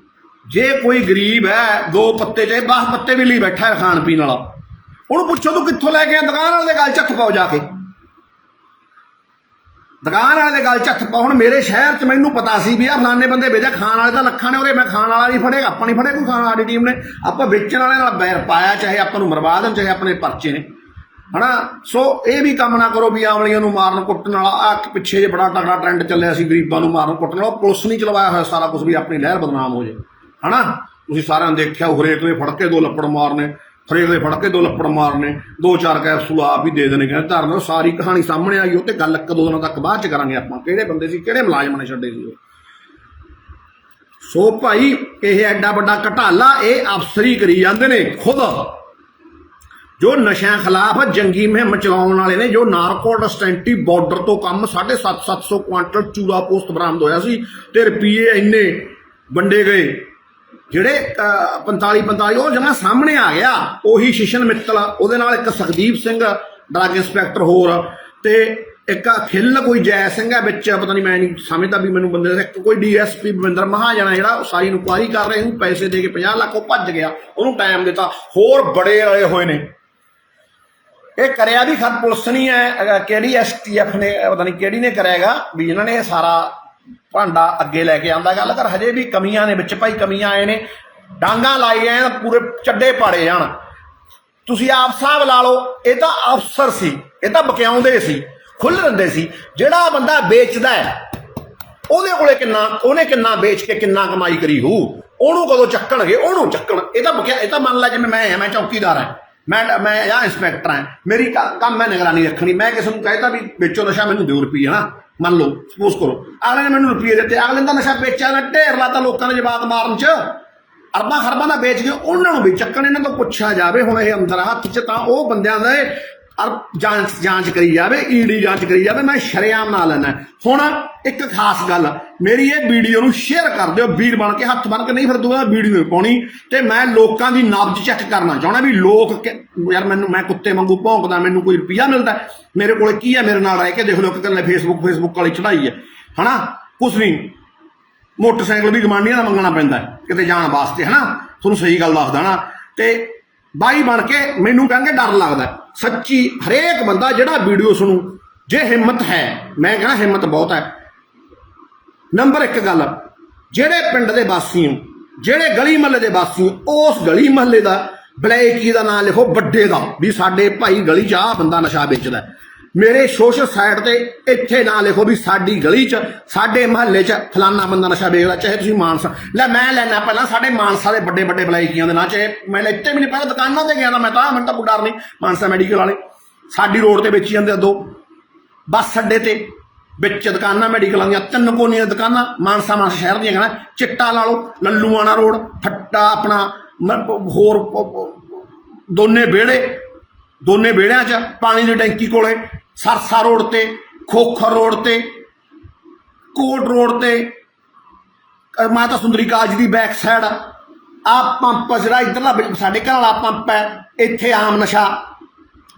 ਜੇ ਕੋਈ ਗਰੀਬ ਹੈ, ਦੋ ਪੱਤੇ ਚਾਹੇ 10 ਪੱਤੇ ਵੀ ਲਈ ਬੈਠਾ ਹੈ ਖਾਣ ਪੀਣ ਵਾਲਾ। ਉਹਨੂੰ ਪੁੱਛੋ, ਤੂੰ ਕਿੱਥੋਂ ਲੈ ਕੇ ਆ ਦੁਕਾਨ ਵਾਲੇ ਦੇ ਗੱਲ ਚੱਕ ਪਾਓ ਜਾ ਕੇ। ਦੁਕਾਨ ਵਾਲੇ ਦੇ ਗੱਲ ਚੱਕ ਪਾਓ। ਮੇਰੇ ਸ਼ਹਿਰ 'ਚ ਮੈਨੂੰ ਪਤਾ ਸੀ ਵੀ ਆ ਫਲਾਣੇ ਬੰਦੇ ਵੇਚਿਆ। ਖਾਣ ਵਾਲੇ ਤਾਂ ਲੱਖਾਂ ਨੇ ਉਰੇ। ਮੈਂ ਖਾਣ ਵਾਲਾ ਨਹੀਂ ਫੜੇਗਾ। ਆਪਾਂ ਨਹੀਂ ਫੜੇ ਕੋਈ ਖਾਣ ਵਾਲੀ ਟੀਮ ਨੇ। ਆਪਾਂ ਵੇਚਣ ਵਾਲੇ ਨਾਲ ਬੈਰ ਪਾਇਆ, ਚਾਹੇ ਆਪਾਂ ਨੂੰ ਮਰਵਾ ਦੇਣ, ਚਾਹੇ ਆਪਣੇ ਪਰਚੇ ਨੇ। ਹਨਾ? ਸੋ ਇਹ ਵੀ ਕੰਮ ਨਾ ਕਰੋ ਵੀ ਆਮਲੀਆਂ ਨੂੰ ਮਾਰਨ ਕੁੱਟਣ ਵਾਲਾ। ਆ ਪਿੱਛੇ ਜੇ ਬੜਾ ਤਗੜਾ ਟ੍ਰੈਂਡ ਚੱਲਿਆ ਸੀ ਗਰੀਬਾਂ ਨੂੰ ਮਾਰਨ ਕੁੱਟਣ ਵਾਲਾ। ਪੁਲਿਸ ਨਹੀਂ ਚਲਵਾਇਆ ਹੋਇਆ ਸਾਰਾ ਕੁਝ ਵੀ। ਆਪਣੀ ਲਹਿਰ ਬਦਨਾਮ ਹੋ ਜੇ। ਹਨਾ? ਤੁਸੀਂ ਸਾਰਿਆਂ ਨੇ ਦੇਖਿਆ ਹਰੇਕ ਦੇ ਫੜ ਕੇ ਦੋ ਲੱਪੜ ਮਾਰਨੇ। ਹਰੇਕ ਦੇ ਫੜ ਕੇ ਦੋ ਲੱਪੜ ਮਾਰਨੇ, ਦੋ ਚਾਰ ਕੈਪਸੂਲ ਆਪ ਹੀ ਦੇ ਦੇਣੇ, ਕਹਿੰਦੇ ਧਰਨ ਸਾਰੀ ਕਹਾਣੀ ਸਾਹਮਣੇ ਆਈ, ਉਹ ਤੇ ਗੱਲ ਇੱਕ ਦੋ ਦਿਨਾਂ ਤੱਕ ਬਾਅਦ ਚ ਕਰਾਂਗੇ ਆਪਾਂ, ਕਿਹੜੇ ਬੰਦੇ ਸੀ, ਕਿਹੜੇ ਮੁਲਾਜ਼ਮ ਨੇ ਛੱਡੇ ਸੀ ਸੋ ਭਾਈ, ਇਹ ਐਡਾ ਵੱਡਾ ਘਟਾਲਾ, ਇਹ ਅਫਸਰੀ ਕਰੀ ਜਾਂਦੇ ਨੇ, ਖੁਦ। ਜੋ ਨਸ਼ਿਆਂ ਖਿਲਾਫ ਜੰਗੀ ਮੁਹਿੰਮ ਚਲਾਉਣ ਵਾਲੇ ਨੇ, ਜੋ ਨਾਰਕੋਟਿਸਟੈਂਟੀ ਬਾਰਡਰ ਤੋਂ ਕੰਮ 750 ਕੁਆਂਟਲ ਚੂੜਾ ਪੋਸਟ ਬਰਾਮਦ ਹੋਇਆ ਸੀ, ਤੇ ਰੁਪਏ ਇੰਨੇ ਵੰਡੇ ਗਏ। ਜਿਹੜੇ 45 45 ਉਹ ਜਮਾ ਸਾਹਮਣੇ ਆ ਗਿਆ। ਉਹੀ ਸ਼ਿਸ਼ਨ ਮਿੱਤਲ, ਉਹਦੇ ਨਾਲ ਇੱਕ ਸੁਖਦੀਪ ਸਿੰਘ, ਡਰੱਗ ਇੰਸਪੈਕਟਰ ਹੋਰ, ਤੇ ਇੱਕ ਖਿੱਲ ਕੋਈ ਜੈ ਸਿੰਘ ਹੈ ਵਿੱਚ, ਪਤਾ ਨਹੀਂ ਮੈਂ ਨਹੀਂ ਸਮਝਦਾ ਵੀ ਮੈਨੂੰ ਬੰਦੇ ਦਾ, ਇੱਕ ਕੋਈ ਡੀਐਸਪੀ ਬਵਿੰਦਰ ਮਹਾਜਨ ਹੈ ਜਿਹੜਾ, ਉਹ ਸਾਰੀ ਇਨਕੁਆਇਰੀ ਕਰ ਰਹੇ, ਉਹਨੂੰ ਪੈਸੇ ਦੇ ਕੇ 50 ਲੱਖ ਉਹ ਭੱਜ ਗਿਆ, ਉਹਨੂੰ ਟਾਈਮ ਦਿੱਤਾ। ਹੋਰ ਬੜੇ ਆਏ ਹੋਏ ਨੇ। ਇਹ ਕਰਿਆ ਵੀ ਖਤ ਪੁਲਿਸ ਨਹੀਂ ਹੈ ਅਹ ਕਿਹੜੀ ਐਸਟੀਐਫ ਨੇ, ਪਤਾ ਨਹੀਂ ਕਿਹੜੀ ਨੇ ਕਰਿਆਗਾ ਵੀ ਇਹਨਾਂ ਨੇ ਇਹ ਸਾਰਾ ਭਾਂਡਾ ਅੱਗੇ ਲੈ ਕੇ ਆਂਦਾ ਗੱਲ ਕਰ, ਹਜੇ ਵੀ ਕਮੀਆਂ ਨੇ, ਵਿੱਚ ਭਾਈ ਕਮੀਆਂ ਆਏ ਨੇ, ਡਾਂਗਾ ਲਾਏ ਐ ਪੂਰੇ ਚੱਡੇ ਪਾੜੇ ਜਾਣ। ਤੁਸੀਂ ਆਪ ਹਿਸਾਬ ਲਾ ਲਓ, ਇਹ ਤਾਂ ਅਫਸਰ ਸੀ, ਇਹ ਤਾਂ ਬਕਿਆਉਂਦੇ ਸੀ ਖੁੱਲ ਦਿੰਦੇ ਸੀ। ਜਿਹੜਾ ਬੰਦਾ ਵੇਚਦਾ ਹੈ, ਉਹਦੇ ਕੋਲੇ ਕਿੰਨਾ, ਉਹਨੇ ਕਿੰਨਾ ਵੇਚ ਕੇ ਕਿੰਨਾ ਕਮਾਈ ਕਰੀ ਹੂ ਉਹਨੂੰ ਕਦੋਂ ਚੱਕਣਗੇ? ਉਹਨੂੰ ਚੱਕਣ, ਇਹ ਤਾਂ ਬਕਿਆ, ਇਹ ਤਾਂ ਮੰਨ ਲੈ ਜਿਵੇਂ ਮੈਂ ਹਾਂ ਮੈਂ ਚੌਕੀਦਾਰ ਆ। ਮੈਂ ਮੈਂ ਆ ਇੰਸਪੈਕਟਰ ਹਾਂ ਮੇਰੀ ਕੰਮ ਮੈਂ ਨਿਗਰਾਨੀ ਰੱਖਣੀ। ਮੈਂ ਕਿਸੇ ਨੂੰ ਕਹਿਤਾ ਵੀ ਵੇਚੋ ਨਸ਼ਾ, ਮੈਨੂੰ ਦਿਓ ਰੁਪਈਏ ਨਾ। ਮੰਨ ਲਓ, ਸਪੋਜ਼ ਕਰੋ, ਅਗਲੇ ਨੇ ਮੈਨੂੰ ਰੁਪਈਏ ਦਿੱਤੇ, ਅਗਲੇ ਨੇ ਨਸ਼ਾ ਵੇਚਿਆ ਨਾ, ਢੇਰ ਲਾਤਾ ਲੋਕਾਂ ਨੇ ਜਵਾਬ ਮਾਰਨ ਚ। ਅਰਬਾਂ ਖਰਬਾਂ ਦਾ ਵੇਚ ਕੇ ਉਹਨਾਂ ਨੂੰ ਵੀ ਚੱਕਣ, ਇਹਨਾਂ ਤੋਂ ਪੁੱਛਿਆ ਜਾਵੇ, ਹੁਣ ਇਹ ਅੰਦਰ ਹੱਥ 'ਚ ਤਾਂ ਉਹ ਬੰਦਿਆਂ ਦਾ ਇਹ ਜਾਂਚ ਜਾਂਚ ਕਰੀ ਜਾਵੇ ਈਡੀ ਜਾਂਚ ਕਰੀ ਜਾਵੇ, ਮੈਂ ਸ਼ਰੇਆਮ ਨਾ ਲੈਣਾ ਹੁਣ ਇੱਕ ਖਾਸ ਗੱਲ, ਮੇਰੀ ਇਹ ਵੀਡੀਓ ਨੂੰ ਸ਼ੇਅਰ ਕਰ ਦਿਓ, ਵੀਰ ਬਣ ਕੇ, ਹੱਥ ਬਣ ਕੇ, ਨਹੀਂ ਫਿਰ ਦੁਬਾਰਾ ਵੀਡੀਓ ਪਾਉਣੀ। ਤੇ ਮੈਂ ਲੋਕਾਂ ਦੀ ਨਬਜ਼ ਚੈੱਕ ਕਰਨਾ ਚਾਹਣਾ ਵੀ ਲੋਕ ਯਾਰ ਮੈਨੂੰ ਮੈਂ ਕੁੱਤੇ ਵਾਂਗੂ ਭੌਂਕਦਾ, ਮੈਨੂੰ ਕੋਈ ਰੁਪਈਆ ਮਿਲਦਾ। ਮੇਰੇ ਕੋਲ ਕੀ ਹੈ? ਮੇਰੇ ਨਾਲ ਰਹਿ ਕੇ ਦੇਖ ਲਓ ਕਿ ਕੱਲੇ ਫੇਸਬੁੱਕ ਫੇਸਬੁੱਕ ਵਾਲੀ ਚੜਾਈ ਹੈ। ਹਨਾ? ਕੁਛ ਨਹੀਂ। ਮੋਟਰਸਾਈਕਲ ਵੀ ਗਮਾਂਡੀਆਂ ਦਾ ਮੰਗਣਾ ਪੈਂਦਾ ਕਿਤੇ ਜਾਣ ਵਾਸਤੇ, ਹਨਾ? ਤੁਹਾਨੂੰ ਸਹੀ ਗੱਲ ਦੱਸਦਾ ਨਾ। ਤੇ ਬਾਈ ਬਣ ਕੇ ਮੈਨੂੰ ਕਹਿੰਗੇ ਡਰ ਲੱਗਦਾ ਸੱਚੀ ਹਰੇਕ ਬੰਦਾ ਜਿਹੜਾ ਵੀਡੀਓ ਸੁਣੂ ਜੇ ਹਿੰਮਤ ਹੈ ਮੈਂ ਕਹਿੰਦਾ ਹਿੰਮਤ ਬਹੁਤ ਹੈ। ਨੰਬਰ ਇੱਕ ਗੱਲ ਜਿਹੜੇ ਪਿੰਡ ਦੇ ਵਾਸੀ ਹੋ ਜਿਹੜੇ ਗਲੀ ਮਹੱਲੇ ਦੇ ਵਾਸੀ ਹੋ, ਉਸ ਗਲੀ ਮਹੱਲੇ ਦਾ ਬਲੈਕੀ ਦਾ ਨਾਮ ਲਿਖੋ ਵੱਡੇ ਦਾ ਵੀ ਸਾਡੇ ਭਾਈ ਗਲੀ 'ਚ ਆਹ ਬੰਦਾ ਨਸ਼ਾ ਵੇਚਦਾ ਮੇਰੇ ਸੋਸ਼ਲ ਸਾਈਟ ਤੇ ਇੱਥੇ ਨਾ ਲਿਖੋ ਵੀ ਸਾਡੀ ਗਲੀ 'ਚ, ਸਾਡੇ ਮਹੱਲੇ 'ਚ ਫਲਾਨਾ ਬੰਦਾ ਨਸ਼ਾ ਵੇਚਦਾ, ਚਾਹੇ ਤੁਸੀਂ ਮਾਨਸਾ। ਲੈ ਮੈਂ ਲੈਣਾ ਪਹਿਲਾਂ ਸਾਡੇ ਮਾਨਸਾ ਦੇ ਵੱਡੇ ਵੱਡੇ ਬਲੈਕੀਆਂ ਦੇ ਨਾਂ, ਚਾਹੇ ਮੈਂ ਇੱਥੇ ਵੀ ਨਹੀਂ, ਪਹਿਲਾਂ ਦੁਕਾਨਾਂ ਤੇ ਗਿਆ ਤਾਂ ਮੈਂ ਤਾਂ, ਮੈਨੂੰ ਤਾਂ ਕੋਈ ਨਹੀਂ, ਮਾਨਸਾ ਮੈਡੀਕਲ ਵਾਲੇ। ਸਾਡੀ ਰੋਡ ਤੇ ਵੇਚੀ ਜਾਂਦੇ ਆ ਦੋ। ਬੱਸ ਅੱਡੇ ਤੇ ਵਿੱਚ ਦੁਕਾਨਾਂ, ਮੈਡੀਕਲਾਂ ਦੀਆਂ, ਤਿੰਨ ਕੋਨੀਆਂ ਦੁਕਾਨਾਂ, ਮਾਨਸਾ ਮਾਨਸਾ ਸ਼ਹਿਰ ਦੀਆਂ ਕਹਿੰਦਾ, ਚਿੱਟਾ ਲਾ ਲਓ, ਲੱਲੂਆਣਾ ਰੋਡ ਫੱਟਾ ਆਪਣਾ ਹੋਰ ਦੋਨੇ ਵਿਹੜੇ ਦੋਨੇ ਵਿਹੜਿਆਂ 'ਚ ਪਾਣੀ ਦੀ ਟੈਂਕੀ ਕੋਲੇ, ਸਰਸਾ ਰੋਡ ਤੇ, ਖੋਖਰ ਰੋਡ ਤੇ, ਕੋਟ ਰੋਡ ਤੇ ਮਾਤਾ ਸੁੰਦਰੀ ਕਾਜ ਦੀ ਬੈਕ ਸਾਈਡ ਆ। ਪੰਪ ਜਿਹੜਾ ਇਧਰਲਾ ਸਾਡੇ ਘਰ ਵਾਲਾ ਪੰਪ ਹੈ, ਇੱਥੇ ਆਮ ਨਸ਼ਾ।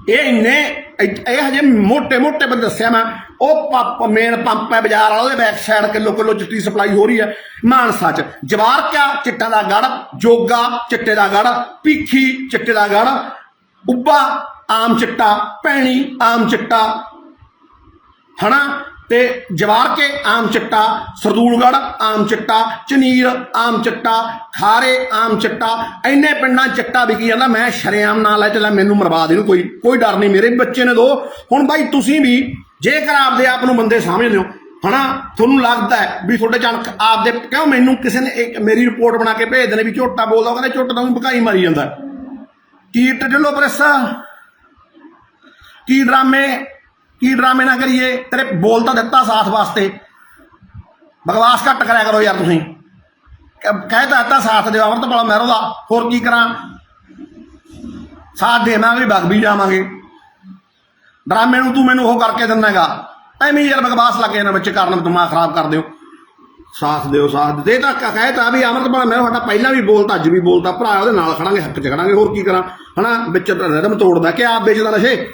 ਇਹ ਇੰਨੇ ਇਹ ਹਜੇ ਮੋٹے ਮੋٹے ਬੰਦੇ ਦੱਸਿਆ ਮੈਂ। ਉਹ ਪੰਪ ਮੇਨ ਪੰਪ ਹੈ ਬਾਜ਼ਾਰ ਵਾਲਾ, ਉਹਦੇ ਬੈਕ ਸਾਈਡ ਕਿਲੋ ਕਿਲੋ ਚਿੱਟੀ ਸਪਲਾਈ ਹੋ ਰਹੀ ਹੈ। ਮਾਨਸਾ ਚ ਜਵਾਰ ਕਿਆ? ਚਿੱਟਾ ਦਾ ਗੜ, ਜੋਗਾ ਚਿੱਟੇ ਦਾ ਗੜ ਪੀਖੀ ਚਿੱਟੇ ਦਾ ਗੜ ਉੱਬਾ ਆਮ ਚਿੱਟਾ, ਪੈਣੀ ਆਮ ਚਿੱਟਾ। ਹਨਾ? ਤੇ ਜਵਾਰ ਕੇ ਆਮ ਚਿੱਟਾ ਸਰਦੂਲਗੜ ਆਮ ਚਿੱਟਾ, ਚਨੀਰ ਆਮ ਚਿੱਟਾ, ਖਾਰੇ ਆਮ ਚਿੱਟਾ। ਇੰਨੇ ਪਿੰਡਾਂ ਚਿੱਟਾ ਵਿਕੀ ਜਾਂਦਾ, ਮੈਂ ਸ਼ਰੇਆਮ ਨਾਲ ਲੈ ਚੱਲਾ ਮੈਨੂੰ ਮਰਵਾ ਦੇ ਨੂੰ ਕੋਈ ਕੋਈ ਡਰ ਨਹੀਂ ਮੇਰੇ ਬੱਚੇ ਨੇ ਦੋ। ਹੁਣ ਬਾਈ ਤੁਸੀਂ ਵੀ ਜੇਕਰ ਆਪਦੇ ਆਪ ਨੂੰ ਬੰਦੇ ਸਮਝਦੇ ਹੋ, ਹਨਾ? ਤੁਹਾਨੂੰ ਲੱਗਦਾ ਵੀ ਤੁਹਾਡੇ ਚੰਕ ਆਪਦੇ ਕਿਉਂ ਮੈਨੂੰ ਕਿਸੇ ਨੇ ਇੱਕ ਮੇਰੀ ਰਿਪੋਰਟ ਬਣਾ ਕੇ ਭੇਜ ਦੇਣੇ ਵੀ ਝੋਟਾ ਬੋਲਦਾ, ਉਹ ਕਹਿੰਦੇ ਝੋਟਾ ਤਾਂ ਵੀ ਭਕਾਈ ਮਾਰੀ ਜਾਂਦਾ। ਕੀ ਟੱਡਲੋ ਪ੍ਰੈਸ? ਕੀ ਡਰਾਮੇ ਕੀ ਡਰਾਮੇ ਨਾ ਕਰੀਏ, ਤੇਰੇ ਬੋਲ ਤਾਂ ਦਿੱਤਾ ਸਾਥ ਵਾਸਤੇ। ਬਕਵਾਸ ਘੱਟ ਕਰਿਆ ਕਰੋ ਯਾਰ ਤੁਸੀਂ। ਕ- ਕਹਿ ਤਾਂ ਦਿੱਤਾ ਸਾਥ ਦਿਓ ਅਮਰਤਪਾਲ ਮਹਿਰੋ ਦਾ ਹੋਰ ਕੀ ਕਰਾਂ? ਸਾਥ ਦੇਵਾਂਗੇ ਭਗ ਵੀ ਜਾਵਾਂਗੇ। ਡਰਾਮੇ ਨੂੰ ਤੂੰ ਮੈਨੂੰ ਉਹ ਕਰਕੇ ਦਿੰਨਾਗਾ ਐਵੇਂ ਯਾਰ ਬਕਵਾਸ ਲੱਗ ਇਹਨਾਂ ਵਿੱਚ ਕਰਨ ਦਿਮਾਗ ਖਰਾਬ ਕਰ ਦਿਓ। ਸਾਥ ਦਿਓ, ਸਾਥ ਦੇ ਤਾਂ ਕ- ਕਹਿ ਤਾਂ ਵੀ ਅਮਰਤਪਾਲ ਮੈਂ ਸਾਡਾ ਪਹਿਲਾਂ ਵੀ ਬੋਲਤਾ, ਅੱਜ ਵੀ ਬੋਲਤਾ। ਭਰਾ ਉਹਦੇ ਨਾਲ ਖੜਾਂਗੇ ਹੱਕ ਚ ਖੜਾਂਗੇ, ਹੋਰ ਕੀ ਕਰਾਂ? ਹਨਾ? ਵਿੱਚ ਰਦਮ ਤੋੜਦਾ ਕਿ ਆਪ ਵੇਚਦਾ ਨਸ਼ੇ?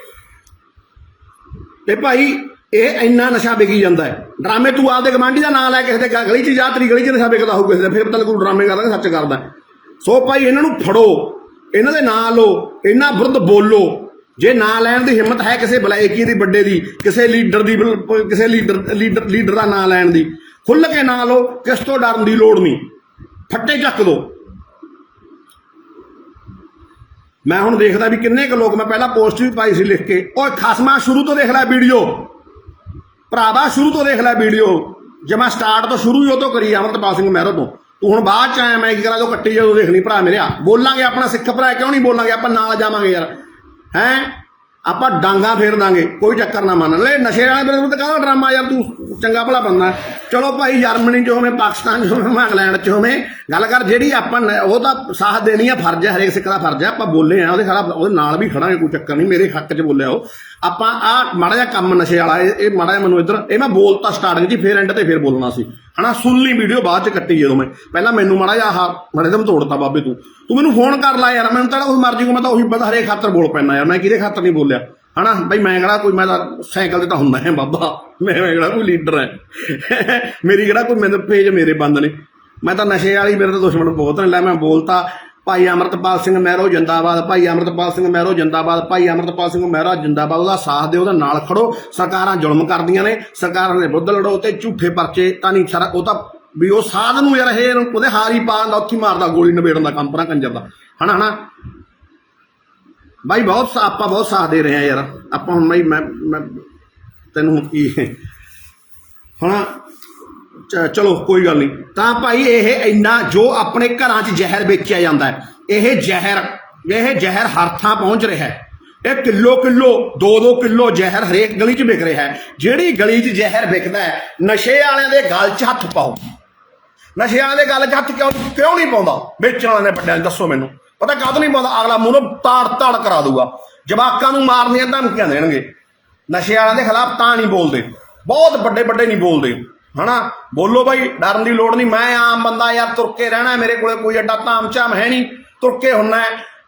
ਤੇ ਭਾਈ, ਇਹ ਇੰਨਾ ਨਸ਼ਾ ਵਿਕੀ ਜਾਂਦਾ ਹੈ। ਡਰਾਮੇ ਤੂੰ ਆਪਦੇ ਗਵਾਂਢੀ ਦਾ ਨਾਂ ਲੈ ਕਿਸੇ ਦੇ ਗਲੀ 'ਚ ਜਾ, ਤੇਰੀ ਗਲੀ 'ਚ ਨਸ਼ਾ ਵਿਕਦਾ ਹੋਊ ਕਿਸੇ ਦੇ, ਫਿਰ ਪਤਾ ਲੱਗੂ ਡਰਾਮੇ ਕਰਦਾ, ਸੱਚ ਕਰਦਾ ਸੋ ਭਾਈ, ਇਹਨਾਂ ਨੂੰ ਫੜੋ। ਇਹਨਾਂ ਦੇ ਨਾਂ ਲਓ। ਇਹਨਾਂ ਵਿਰੁੱਧ ਬੋਲੋ। ਜੇ ਨਾਂ ਲੈਣ ਦੀ ਹਿੰਮਤ ਹੈ ਕਿਸੇ ਬਲਾਇਕੀ ਦੀ, ਵੱਡੇ ਦੀ, ਕਿਸੇ ਲੀਡਰ ਦੀ ਕਿਸੇ ਲੀਡਰ ਲੀਡਰ ਲੀਡਰ ਦਾ ਨਾਂ ਲੈਣ ਦੀ ਖੁੱਲ ਕੇ ਨਾਂ ਲਓ, ਕਿਸ ਤੋਂ ਡਰਨ ਦੀ ਲੋੜ ਨਹੀਂ। ਫੱਟੇ ਚੱਕ ਦੋ। ਮੈਂ ਹੁਣ ਦੇਖਦਾ ਵੀ ਕਿੰਨੇ ਕੁ ਲੋਕ ਮੈਂ ਪਹਿਲਾਂ ਪੋਸਟ ਵੀ ਪਾਈ ਸੀ ਲਿਖ ਕੇ। ਓਏ ਖਸਮਾ ਸ਼ੁਰੂ ਤੋਂ ਦੇਖ ਲੈ ਵੀਡੀਓ। ਭਰਾਵਾ ਸ਼ੁਰੂ ਤੋਂ ਦੇਖ ਲੈ ਵੀਡੀਓ। ਜੇ ਮੈਂ ਸਟਾਰਟ ਤੋਂ ਸ਼ੁਰੂ ਹੀ ਉਹ ਤੋਂ ਕਰੀ, ਅਮਰਤਪਾਲ ਸਿੰਘ ਮਹਿਰੋ ਤੋਂ। ਤੂੰ ਹੁਣ ਬਾਅਦ ਚ ਆਇਆ, ਮੈਂ ਕੀ ਕਰਾਂ, ਜੋ ਕੱਟੀ ਜਦੋਂ ਦੇਖਣੀ ਭਰਾ ਮੇਰਿਆ। ਬੋਲਾਂਗੇ ਆਪਣਾ ਸਿੱਖ ਭਰਾ, ਕਿਉਂ ਨਹੀਂ ਬੋਲਾਂਗੇ? ਆਪਾਂ ਨਾਲ ਜਾਵਾਂਗੇ ਯਾਰ। ਹੈ? ਆਪਾਂ ਡਾਂਗਾ ਫੇਰ ਦਾਂਗੇ, ਕੋਈ ਚੱਕਰ ਨਾ ਮੰਨ। ਲੈ, ਨਸ਼ੇ ਵਾਲੇ ਬਿਰਦ ਤਾਂ ਕਾਹਦਾ ਡਰਾਮਾ ਯਾਰ, ਤੂੰ ਚੰਗਾ ਭਲਾ ਬੰਦਾ। ਚਲੋ ਭਾਈ, ਜਰਮਨੀ ਚ ਹੋਵੇ, ਪਾਕਿਸਤਾਨ ਚ ਹੋਵੇ, ਇੰਗਲੈਂਡ ਚ ਹੋਵੇ, ਗੱਲ ਕਰ, ਜਿਹੜੀ ਆਪਾਂ ਨ- ਉਹ ਤਾਂ ਸਾਥ ਦੇਣੀ ਆ, ਫਰਜ਼ ਹੈ ਹਰੇਕ ਸਿੱਖ ਦਾ ਫਰਜ਼ ਹੈ ਆਪਾਂ ਬੋਲੇ ਆ, ਉਹਦੇ ਖਿਲਾਫ ਉਹਦੇ ਨਾਲ ਵੀ ਖੜਾਂਗੇ, ਕੋਈ ਚੱਕਰ ਨਹੀਂ, ਮੇਰੇ ਹੱਕ 'ਚ ਬੋਲਿਆ ਉਹ। ਆਪਾਂ ਆ ਮਾੜਾ ਜਿਹਾ ਕੰਮ ਨਸ਼ੇ ਵਾਲਾ, ਇਹ ਇਹ ਮਾੜਾ ਜਿਹਾ ਮੈਨੂੰ ਇੱਧਰ ਇਹ ਮੈਂ ਬੋਲਤਾ ਸਟਾਰਟਿੰਗ 'ਚ ਫੇਰ ਐਂਡ ਤੇ ਫੇਰ ਬੋਲਣਾ ਸੀ। ਹਨਾ ਸੁਣ ਲਈ ਵੀਡੀਓ ਬਾਅਦ 'ਚ ਕੱਟੀ ਜਦੋਂ ਮੈਂ। ਪਹਿਲਾਂ ਮੈਨੂੰ ਮਾੜਾ ਜਿਹਾ ਆਹ ਮਾੜੇ ਦਮ ਤੋੜਤਾ ਬਾਬੇ ਤੂੰ। ਤੂੰ ਮੈਨੂੰ ਫੋਨ ਕਰ ਲਾ ਯਾਰ, ਮੈਨੂੰ ਤਾਂ ਕੋਈ ਮਰਜ਼ੀ ਕੋ ਮੈਂ ਤਾਂ ਉਹੀ ਬਸ ਹਰੇਕ ਖਾਤਰ ਬੋਲ ਪੈਣਾ ਯਾਰ। ਮੈਂ ਕਿਹਦੇ ਖਾਤਰ ਨਹੀਂ ਬੋਲਿਆ? ਹਨਾ ਬਈ ਮੈਂ ਕਿਹੜਾ ਕੋਈ, ਮੈਂ ਤਾਂ ਸਾਈਕਲ ਤੇ ਤਾਂ ਹੁੰਦਾ ਹੈ ਬਾਬਾ। ਮੈਂ ਮੈਂ ਕਿਹੜਾ ਕੋਈ ਲੀਡਰ ਹੈ। ਮੇਰੀ ਕਿਹੜਾ ਕੋਈ ਮੈਨੂੰ ਪੇਜ ਮੇਰੇ ਬੰਦ ਨੇ। ਮੈਂ ਤਾਂ ਨਸ਼ੇ ਵਾਲੀ, ਮੇਰੇ ਤਾਂ ਦੁਸ਼ਮਣ ਬਹੁਤ ਨੇ। ਲੈ ਮੈਂ ਬੋਲਤਾ ਭਾਈ ਅਮਰਤਪਾਲ ਸਿੰਘ ਮਹਿਰੋ ਜਿੰਦਾਬਾਦ, ਭਾਈ ਅਮਰਤਪਾਲ ਸਿੰਘ ਮਹਿਰੋ ਜਿੰਦਾਬਾਦ, ਭਾਈ ਅਮਰਤਪਾਲ ਸਿੰਘ ਮਹਿਰਾ ਜਿੰਦਾਬਾਦ, ਉਹਦਾ ਸਾਥ ਦਿਓ, ਉਹਦਾ ਨਾਲ ਖੜੋ। ਸਰਕਾਰਾਂ ਜ਼ੁਲਮ ਕਰਦੀਆਂ ਨੇ, ਸਰਕਾਰਾਂ ਦੇ ਵਿਰੁੱਧ ਲੜੋ ਤੇ ਝੂਠੇ ਪਰਚੇ ਤਾਂ ਨਹੀਂ ਸਾਰਾ, ਉਹ ਤਾਂ ਵੀ ਉਹ ਸਾਧ ਨੂੰ ਯਾਰ ਇਹ ਉਹਦੇ ਹਾਰੀ ਪਾਣ ਦਾ, ਉੱਥੇ ਮਾਰਦਾ, ਗੋਲੀ ਨਵੇੜਨ ਦਾ ਕੰਮ ਪਰਾਂ ਕੰਜਰ ਦਾ। ਹਨਾ ਹਨਾ? ਬਾਈ ਬਹੁਤ ਆਪਾਂ ਬਹੁਤ ਸਾਥ ਦੇ ਰਹੇ ਆ ਯਾਰ। ਆਪਾਂ ਹੁਣ ਬਾਈ ਮੈਂ ਤੈਨੂੰ ਕੀ ਹੁਣ ਚਲੋ, ਕੋਈ ਗੱਲ ਨਹੀਂ। ਤਾਂ ਭਾਈ ਇਹ ਇੰਨਾ ਜੋ ਆਪਣੇ ਘਰਾਂ 'ਚ ਜ਼ਹਿਰ ਵੇਚਿਆ ਜਾਂਦਾ ਹੈ, ਇਹ ਜ਼ਹਿਰ ਇਹ ਜ਼ਹਿਰ ਹਰ ਥਾਂ ਪਹੁੰਚ ਰਿਹਾ ਹੈ। ਇਹ ਕਿਲੋ ਕਿਲੋ 2-2 ਕਿਲੋ ਜ਼ਹਿਰ ਹਰੇਕ ਗਲੀ 'ਚ ਵਿਕ ਰਿਹਾ ਹੈ। ਜਿਹੜੀ ਗਲੀ 'ਚ ਜ਼ਹਿਰ ਵਿਕਦਾ ਹੈ, ਨਸ਼ੇ ਵਾਲਿਆਂ ਦੇ ਗਲ 'ਚ ਹੱਥ ਪਾਓ। ਨਸ਼ੇ ਵਾਲਿਆਂ ਦੇ ਗਲ 'ਚ ਹੱਥ ਕਿਉਂ ਕਿਉਂ ਨਹੀਂ ਪਾਉਂਦਾ? ਵੇਚਣ ਵਾਲਿਆਂ ਨੇ ਵੱਡਿਆਂ ਨੇ ਦੱਸੋ ਮੈਨੂੰ। ਪਤਾ ਕਾਹਤੋਂ ਨਹੀਂ ਪਾਉਂਦਾ? ਅਗਲਾ ਮੂੰਹੋਂ ਤਾੜ ਤਾੜ ਕਰਾ ਦੂਗਾ ਜਵਾਕਾਂ ਨੂੰ ਮਾਰਨੀਆਂ ਧਮਕੀਆਂ ਦੇਣਗੇ। ਨਸ਼ੇ ਵਾਲਿਆਂ ਦੇ ਖਿਲਾਫ ਤਾਂ ਨਹੀਂ ਬੋਲਦੇ। ਬਹੁਤ ਵੱਡੇ ਵੱਡੇ ਨਹੀਂ ਬੋਲਦੇ। ਹਨਾ? ਬੋਲੋ ਭਾਈ ਡਰਨ ਦੀ ਲੋੜ ਨਹੀਂ। ਮੈਂ ਆਮ ਬੰਦਾ ਯਾਰ, ਤੁਰ ਕੇ ਰਹਿਣਾ ਮੇਰੇ ਕੋਲੇ, ਕੋਈ ਐਡਾ ਧਾਮ ਝਾਮ ਹੈ ਨਹੀਂ। ਤੁਰ ਕੇ ਹੁੰਨਾ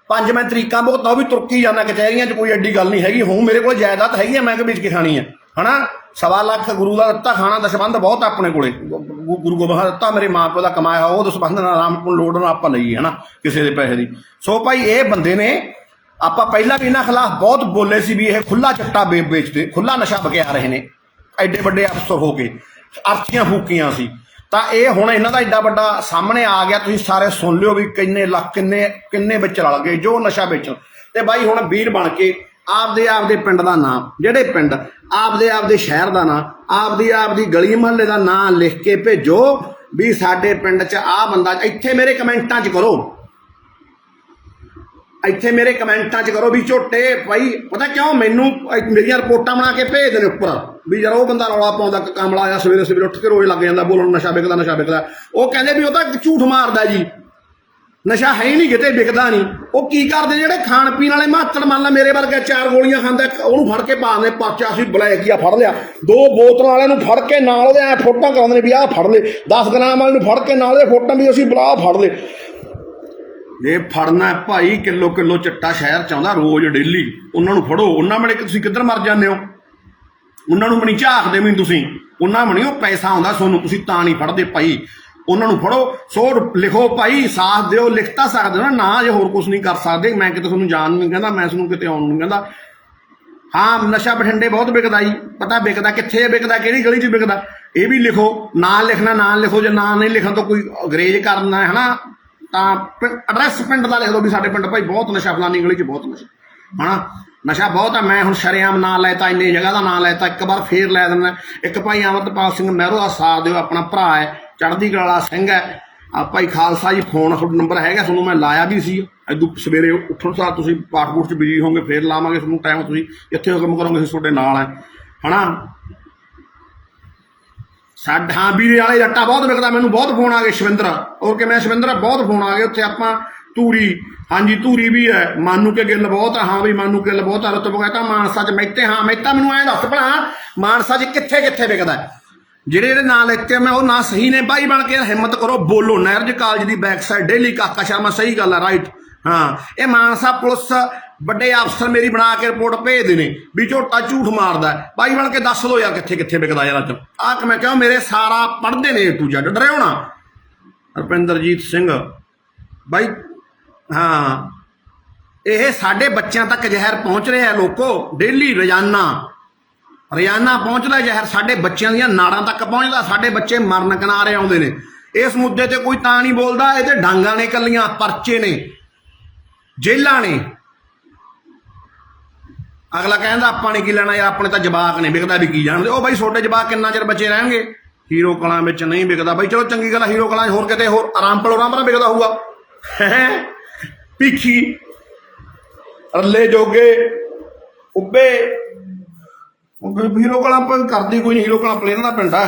ਪੰਜ ਮੈਂ ਤਰੀਕਾਂ ਭੁਗਤਾ ਉਹ ਵੀ ਤੁਰਕੀ ਜਾਂਦਾ ਕਚਹਿਰੀਆਂ 'ਚ, ਕੋਈ ਐਡੀ ਗੱਲ ਨਹੀਂ ਹੈਗੀ। ਹੂੰ, ਮੇਰੇ ਕੋਲ ਜਾਇਦਾਦ ਹੈਗੀ ਆ ਮੈਂ ਕਿ ਵੇਚ ਕੇ ਖਾਣੀ ਹੈ? ਹਨਾ? ਸਵਾ ਲੱਖ ਗੁਰੂ ਦਾ ਦਿੱਤਾ, ਖਾਣਾ ਦਸਬੰਧ ਬਹੁਤ ਆਪਣੇ ਕੋਲੇ। ਗੁਰੂ ਗੋਬਿੰਦ ਸਿੰਘ ਦਿੱਤਾ, ਮੇਰੇ ਮਾਂ ਪਿਓ ਦਾ ਕਮਾਇਆ ਹੋਇਆ ਉਹ ਦਸਬੰਧ ਨਾਲ ਆਰਾਮ ਕੋਲ ਲੋੜ ਨਾ ਆਪਾਂ ਲਈ ਹਨਾ? ਕਿਸੇ ਦੇ ਪੈਸੇ ਦੀ। ਸੋ ਭਾਈ, ਇਹ ਬੰਦੇ ਨੇ ਆਪਾਂ ਪਹਿਲਾਂ ਵੀ ਇਹਨਾਂ ਖਿਲਾਫ ਬਹੁਤ ਬੋਲੇ ਸੀ ਵੀ ਇਹ ਖੁੱਲਾ ਚੱਟਾ ਵੇਚਦੇ ਖੁੱਲਾ ਨਸ਼ਾ ਬਕਿਆ ਰਹੇ ਨੇ। ਐਡੇ ਵੱਡੇ ਅਫਸਰ ਹੋ ਕੇ। ਅਰਥੀਆਂ ਫੂਕੀਆਂ ਸੀ। ਤਾਂ ਇਹ ਹੁਣ ਇਹਨਾਂ ਦਾ ਏਡਾ ਵੱਡਾ ਸਾਹਮਣੇ ਆ ਗਿਆ। ਤੁਸੀਂ ਸਾਰੇ ਸੁਣ ਲਿਓ ਵੀ ਕਿੰਨੇ ਲੱਖ, ਕਿੰਨੇ ਕਿੰਨੇ ਵਿੱਚ ਰਲ ਗਏ, ਜੋ ਨਸ਼ਾ ਵੇਚਣ। ਤੇ ਬਾਈ ਹੁਣ ਵੀਰ ਬਣ ਕੇ ਆਪਦੇ ਆਪਦੇ ਪਿੰਡ ਦਾ ਨਾਮ ਜਿਹੜੇ ਪਿੰਡ ਆਪਦੇ ਆਪਦੇ ਸ਼ਹਿਰ ਦਾ ਨਾਮ ਆਪਦੀ ਆਪਦੀ ਗਲੀ ਮੁਹੱਲੇ ਦਾ ਨਾਮ ਲਿਖ ਕੇ ਭੇਜੋ ਵੀ ਸਾਡੇ ਪਿੰਡ 'ਚ ਆਹ ਬੰਦਾ, ਇੱਥੇ ਮੇਰੇ ਕਮੈਂਟਾਂ 'ਚ ਕਰੋ। ਇੱਥੇ ਮੇਰੇ ਕਮੈਂਟਾਂ 'ਚ ਕਰੋ ਵੀ ਝੋਟੇ, ਭਾਈ, ਪਤਾ ਕਿਉਂ ਮੈਨੂੰ ਮੇਰੀਆਂ ਰਿਪੋਰਟਾਂ ਬਣਾ ਕੇ ਭੇਜ ਦੇ ਨੇ ਉੱਪਰ। ਵੀ ਯਾਰ ਉਹ ਬੰਦਾ ਰੌਲਾ ਪਾਉਂਦਾ ਕਿ ਕਮਲਾ ਆ ਸਵੇਰੇ ਸਵੇਰੇ ਉੱਠ ਕੇ ਰੋਜ਼ ਲੱਗ ਜਾਂਦਾ ਬੋਲਣ, ਨਸ਼ਾ ਵਿਕਦਾ ਨਸ਼ਾ ਵਿਕਦਾ। ਉਹ ਕਹਿੰਦੇ ਵੀ ਉਹ ਤਾਂ ਝੂਠ ਮਾਰਦਾ ਜੀ। ਨਸ਼ਾ ਹੈ ਹੀ ਨਹੀਂ ਕਿਤੇ, ਵਿਕਦਾ ਨਹੀਂ। ਉਹ ਕੀ ਕਰਦੇ ਜਿਹੜੇ ਖਾਣ ਪੀਣ ਵਾਲੇ ਮਾਤੜ, ਮੰਨ ਲਾ ਮੇਰੇ ਵਰਗਾ ਚਾਰ ਗੋਲੀਆਂ ਖਾਂਦਾ ਉਹਨੂੰ ਫੜ ਕੇ ਪਾ ਦਿੰਦੇ, ਪਰਚਾ ਅਸੀਂ ਬਲੈਕ ਹੀ ਆ, ਫੜ ਲਿਆ। ਦੋ ਬੋਤਲਾਂ ਵਾਲਿਆਂ ਨੂੰ ਫੜ ਕੇ ਨਾਲ ਉਹਦੇ ਐ ਫੋਟੋਆਂ ਕਰਾਉਂਦੇ ਨੇ ਵੀ ਆਹ ਫੜ ਲੈ। 10 ਗ੍ਰਾਮ ਵਾਲੇ ਨੂੰ ਫੜ ਕੇ ਨਾਲ ਉਹਦੇ ਫੋਟੋਆਂ ਵੀ ਅਸੀਂ ਬਲਾ ਫੜ ਲੈ। ਜੇ ਫੜਨਾ ਭਾਈ ਕਿਲੋ ਕਿਲੋ ਚਿੱਟਾ ਸ਼ਹਿਰ ਚ ਆਉਂਦਾ ਰੋਜ਼ ਡੇਲੀ। ਉਹਨਾਂ ਨੂੰ ਫੜੋ। ਉਹਨਾਂ ਮਣੇ ਤੁਸੀਂ ਕਿੱਧਰ ਮਰ ਜਾਂਦੇ ਹੋ? ਉਹਨਾਂ ਨੂੰ ਮਣੀ ਝਾਕਦੇ ਵੀ ਨੀ ਤੁਸੀਂ। ਉਹਨਾਂ ਮਣੀ ਉਹ ਪੈਸਾ ਆਉਂਦਾ ਤੁਹਾਨੂੰ ਤੁਸੀਂ ਤਾਂ ਨਹੀਂ ਫੜਦੇ ਭਾਈ। ਉਹਨਾਂ ਨੂੰ ਫੜੋ ਸੋ ਲਿਖੋ ਭਾਈ, ਸਾਥ ਦਿਓ ਲਿਖਤਾ ਸਕਦੇ ਹੋ ਨਾ ਜੇ ਹੋਰ ਕੁਝ ਨਹੀਂ ਕਰ ਸਕਦੇ। ਮੈਂ ਕਿਤੇ ਤੁਹਾਨੂੰ ਜਾਣ ਨੂੰ ਨਹੀਂ ਕਹਿੰਦਾ, ਮੈਂ ਤੁਹਾਨੂੰ ਕਿਤੇ ਆਉਣ ਨਹੀਂ ਕਹਿੰਦਾ। ਹਾਂ, ਨਸ਼ਾ ਬਠਿੰਡੇ ਬਹੁਤ ਵਿਕਦਾ ਜੀ। ਪਤਾ ਵਿਕਦਾ ਕਿੱਥੇ ਵਿਕਦਾ, ਕਿਹੜੀ ਗਲੀ 'ਚ ਵਿਕਦਾ? ਇਹ ਵੀ ਲਿਖੋ, ਨਾਂ ਲਿਖਣਾ, ਨਾਂ ਲਿਖੋ, ਜੇ ਨਾਂ ਨਹੀਂ ਲਿਖਣ ਤੋਂ ਕੋਈ ਅੰਗਰੇਜ਼ ਕਰਨਾ ਹੈ ਨਾ, ਤਾਂ ਐਡਰੈਸ ਪਿੰਡ ਦਾ ਲਿਖ ਦਿਓ ਵੀ ਸਾਡੇ ਪਿੰਡ ਭਾਈ ਬਹੁਤ ਨਸ਼ਾ, ਫਲਾਨੀ ਗਲੀ 'ਚ ਬਹੁਤ ਨਸ਼ਾ। ਹਨਾ? ਨਸ਼ਾ ਬਹੁਤ ਆ, ਮੈਂ ਹੁਣ ਸ਼ਰੇਆਮ ਨਾਂ ਲੈਤਾ, ਇੰਨੇ ਜਗ੍ਹਾ ਦਾ ਨਾਂ ਲੈਤਾ, ਇੱਕ ਵਾਰ ਫੇਰ ਲੈ ਦਿੰਦਾ। ਇੱਕ ਭਾਈ ਅਮਰਤਪਾਲ ਸਿੰਘ ਮਹਿਰੋ ਦਾ ਸਾਥ ਦਿਓ, ਆਪਣਾ ਭਰਾ ਹੈ, ਚੜ੍ਹਦੀ ਕਲਾ ਸਿੰਘ ਹੈ। ਆ ਭਾਈ ਖਾਲਸਾ ਜੀ ਫੋਨ ਨੰਬਰ ਹੈਗਾ, ਤੁਹਾਨੂੰ ਮੈਂ ਲਾਇਆ ਵੀ ਸੀ। ਇਦੋਂ ਸਵੇਰੇ ਉੱਠਣ ਸਾਰ ਤੁਸੀਂ ਪਾਸਪੋਰਟ 'ਚ ਬਿਜ਼ੀ ਹੋਵੋਗੇ, ਫੇਰ ਲਾਵਾਂਗੇ ਤੁਹਾਨੂੰ ਟਾਈਮ ਤੁਸੀਂ। ਇੱਥੇ ਹੁਕਮ ਕਰੋਗੇ, ਅਸੀਂ ਤੁਹਾਡੇ ਨਾਲ ਹੈ। ਹਨਾ? ਸਾਡਾ ਹਾਂ ਵੀਰੇ ਵਾਲੇ ਜੱਟਾ ਬਹੁਤ ਵਿਕਦਾ, ਮੈਨੂੰ ਬਹੁਤ ਫੋਨ ਆ ਗਏ, ਸ਼ਵਿੰਦਰ। ਔਰ ਕਿ ਮੈਂ ਸ਼ਵਿੰਦਰ, ਬਹੁਤ ਫੋਨ ਆ ਗਏ। ਉੱਥੇ ਆਪਾਂ ਧੂਰੀ। ਹਾਂਜੀ, ਧੂਰੀ ਵੀ ਹੈ। ਮਾਨੂ ਕੇ ਗਿੱਲ ਬਹੁਤ ਆ। ਹਾਂ ਵੀ ਮਾਨੂ ਗਿੱਲ ਬਹੁਤ ਆ। ਰਤਬ ਕਹਿੰਦਾ ਮਾਨਸਾ ਚ ਮੈਤੇ ਹਾਂ। ਮੈਤਾ ਮੈਨੂੰ ਐਂ ਦੱਸ ਭਲਾ। ਮਾਨਸਾ ਚ ਕਿੱਥੇ ਕਿੱਥੇ ਵਿਕਦਾ ਜਿਹੜੇ ਜਿਹੜੇ ਨਾਂ ਲਿਖਤੇ ਮੈਂ ਉਹ ਨਾਂ ਸਹੀ ਨੇ। ਬਾਈ ਬਣ ਕੇ ਹਿੰਮਤ ਕਰੋ। ਬੋਲੋ ਨਹਿਰਜ ਕਾਲਜ ਦੀ back side daily Kaka Sharma, ਸਹੀ ਗੱਲ ਆ। ਰਾਈਟ ਹਾਂ। ਇਹ ਮਾਨਸਾ ਪੁਲਿਸ ਵੱਡੇ ਅਫਸਰ ਮੇਰੀ ਬਣਾ ਕੇ ਰਿਪੋਰਟ ਭੇਜਦੇ ਨੇ ਵੀ ਝੋਟਾ ਝੂਠ ਮਾਰਦਾ ਬਾਈ ਬਣ ਕੇ ਦੱਸ ਦਿਓ ਯਾਰ ਕਿੱਥੇ ਕਿੱਥੇ ਵਿਕਦਾ ਯਾਰ ਅੱਜ। ਆਹ ਕਿ ਮੈਂ ਕਿਹਾ ਮੇਰੇ ਸਾਰਾ ਪੜ੍ਹਦੇ ਨੇ ਤੂੰ ਜੱਟ ਡਰਿਓ ਨਾ। ਰਪਿੰਦਰਜੀਤ ਸਿੰਘ। ਬਾਈ ਹਾਂ। ਇਹ ਸਾਡੇ ਬੱਚਿਆਂ ਤੱਕ ਜ਼ਹਿਰ ਪਹੁੰਚ ਰਿਹਾ ਲੋਕੋ ਡੇਲੀ ਰੋਜ਼ਾਨਾ। ਰੋਜ਼ਾਨਾ ਪਹੁੰਚਦਾ ਜ਼ਹਿਰ ਸਾਡੇ ਬੱਚਿਆਂ ਦੀਆਂ ਨਾੜਾਂ ਤੱਕ ਪਹੁੰਚਦਾ, ਸਾਡੇ ਬੱਚੇ ਮਰਨ ਕਿਨਾਰੇ ਆਉਂਦੇ ਨੇ। ਇਸ ਮੁੱਦੇ ਤੇ ਕੋਈ ਤਾਂ ਨਹੀਂ ਬੋਲਦਾ, ਇਹ ਤੇ ਡਾਂਗਾਂ ਨੇ ਕੱਲੀਆਂ, ਪਰਚੇ ਨੇ ਜੇਲਾਂ ਨੇ। ਅਗਲਾ ਕਹਿੰਦਾ, ਆਪਾਂ ਨੇ ਕੀ ਲੈਣਾ ਯਾਰ, ਆਪਣੇ ਤਾਂ ਜਵਾਕ ਨੇ, ਵਿਕਦਾ ਵੀ ਕੀ ਜਾਣਦੇ? ਉਹ ਬਾਈ, ਛੋਟੇ ਜਵਾਕ ਕਿੰਨਾ ਚਿਰ ਬੱਚੇ ਰਹਿਣਗੇ? ਹੀਰੋ ਕਲਾਂ ਵਿੱਚ ਨਹੀਂ ਵਿਕਦਾ। ਬਾਈ, ਚਲੋ ਚੰਗੀ ਗੱਲ ਹੀਰੋ ਕਲਾਂ 'ਚ ਹੋਰ ਕਿਤੇ ਹੋਰ, ਆਰਾਮ ਪਲੋਰਾਮ ਪਰ ਵਿਕਦਾ ਹੋਊਗਾ। ਹੈਂ? ਭੀਖੀ, ਰੱਲੇ ਜੋਗੇ, ਉੱਬੇ। ਉਹ ਹੀਰੋ ਕਲਾਂ ਪਰ ਕਰਦੀ ਕੋਈ ਨਹੀਂ ਹੀਰੋ ਕਲਾਂ ਪਲੇਨ ਦਾ ਪਿੰਡ ਆ।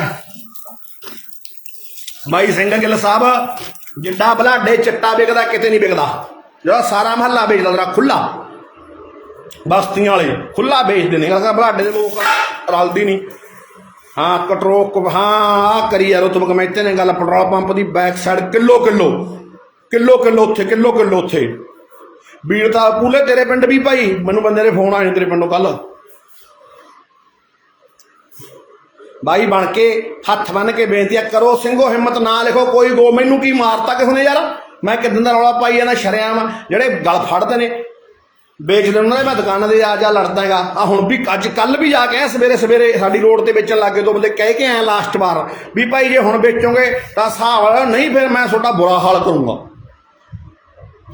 ਬਾਈ ਸਿੰਘ ਗਿੱਲ ਸਾਹਿਬ, ਜਿੱਡਾ ਬਲਾਡੇ ਚਿੱਟਾ ਵਿਕਦਾ, ਕਿਤੇ ਨਹੀਂ ਵਿਕਦਾ। ਜਿਹੜਾ ਸਾਰਾ ਮਹੱਲਾ ਵੇਚਦਾ ਜਰਾ ਖੁੱਲਾ ਬਸਤੀਆਂ ਵਾਲੇ ਖੁੱਲਾ ਵੇਚਦੇ ਨੇ। ਅਸਾਂ ਬਲਾਡੇ ਦੇ ਲੋਕ ਰਲਦੀ ਨਹੀਂ ਹਾਂ ਕਟਰੋਕ ਹਾਂ ਆ ਕਰੀ ਯਾਰ ਉਹ ਤੋਂ ਕਮੈਤੇ ਨੇ ਗੱਲ ਪੈਟਰੋਲ ਪੰਪ ਦੀ back side kilo kilo kilo kilo ਉੱਥੇ, ਕਿਲੋ ਕਿਲੋ ਉੱਥੇ। ਵੀਰ ਪੂਲੇ ਤੇਰੇ ਪਿੰਡ ਵੀ ਭਾਈ, ਮੈਨੂੰ ਬੰਦੇ ਨੇ ਫੋਨ ਆਏ ਤੇਰੇ ਪਿੰਡੋਂ ਕੱਲ ਬਾਈ ਬਣ ਕੇ ਹੱਥ ਬੰਨ ਕੇ ਬੇਨਤੀ ਆ, ਕਰੋ ਸਿੰਘੋ ਹਿੰਮਤ, ਨਾ ਲਿਖੋ ਕੋਈ ਗੋ, ਮੈਨੂੰ ਕੀ ਮਾਰਤਾ ਕਿਸ ਨੇ ਯਾਰ? ਮੈਂ ਕਿਦਾਂ ਦਾ ਰੌਲਾ ਪਾਈ ਜਾਂਦਾ, ਸ਼ਰਿਆਮ ਜਿਹੜੇ ਗਲ ਫੜਦੇ ਨੇ। ਵੇਚਦੇ ਉਹਨਾਂ ਦੇ ਮੈਂ ਦੁਕਾਨਾਂ ਦੇ ਆ ਜਾ ਲੜਦਾ ਹੈਗਾ। ਆ ਹੁਣ ਵੀ ਅੱਜ ਕੱਲ ਵੀ ਜਾ ਕੇ ਆਇਆ, ਸਵੇਰੇ ਸਵੇਰੇ ਸਾਡੀ ਰੋਡ ਤੇ ਵੇਚਣ ਲੱਗੇ ਦੋ ਬੰਦੇ ਕਹਿ ਕੇ ਆਏ ਲਾਸਟ ਵਾਰ। ਵੀ ਭਾਈ ਜੇ ਹੁਣ ਵੇਚੋਗੇ, ਤਾਂ ਹਿਸਾਬ ਨਹੀਂ ਫਿਰ ਮੈਂ ਤੁਹਾਡਾ ਬੁਰਾ ਹਾਲ ਕਰੂੰਗਾ।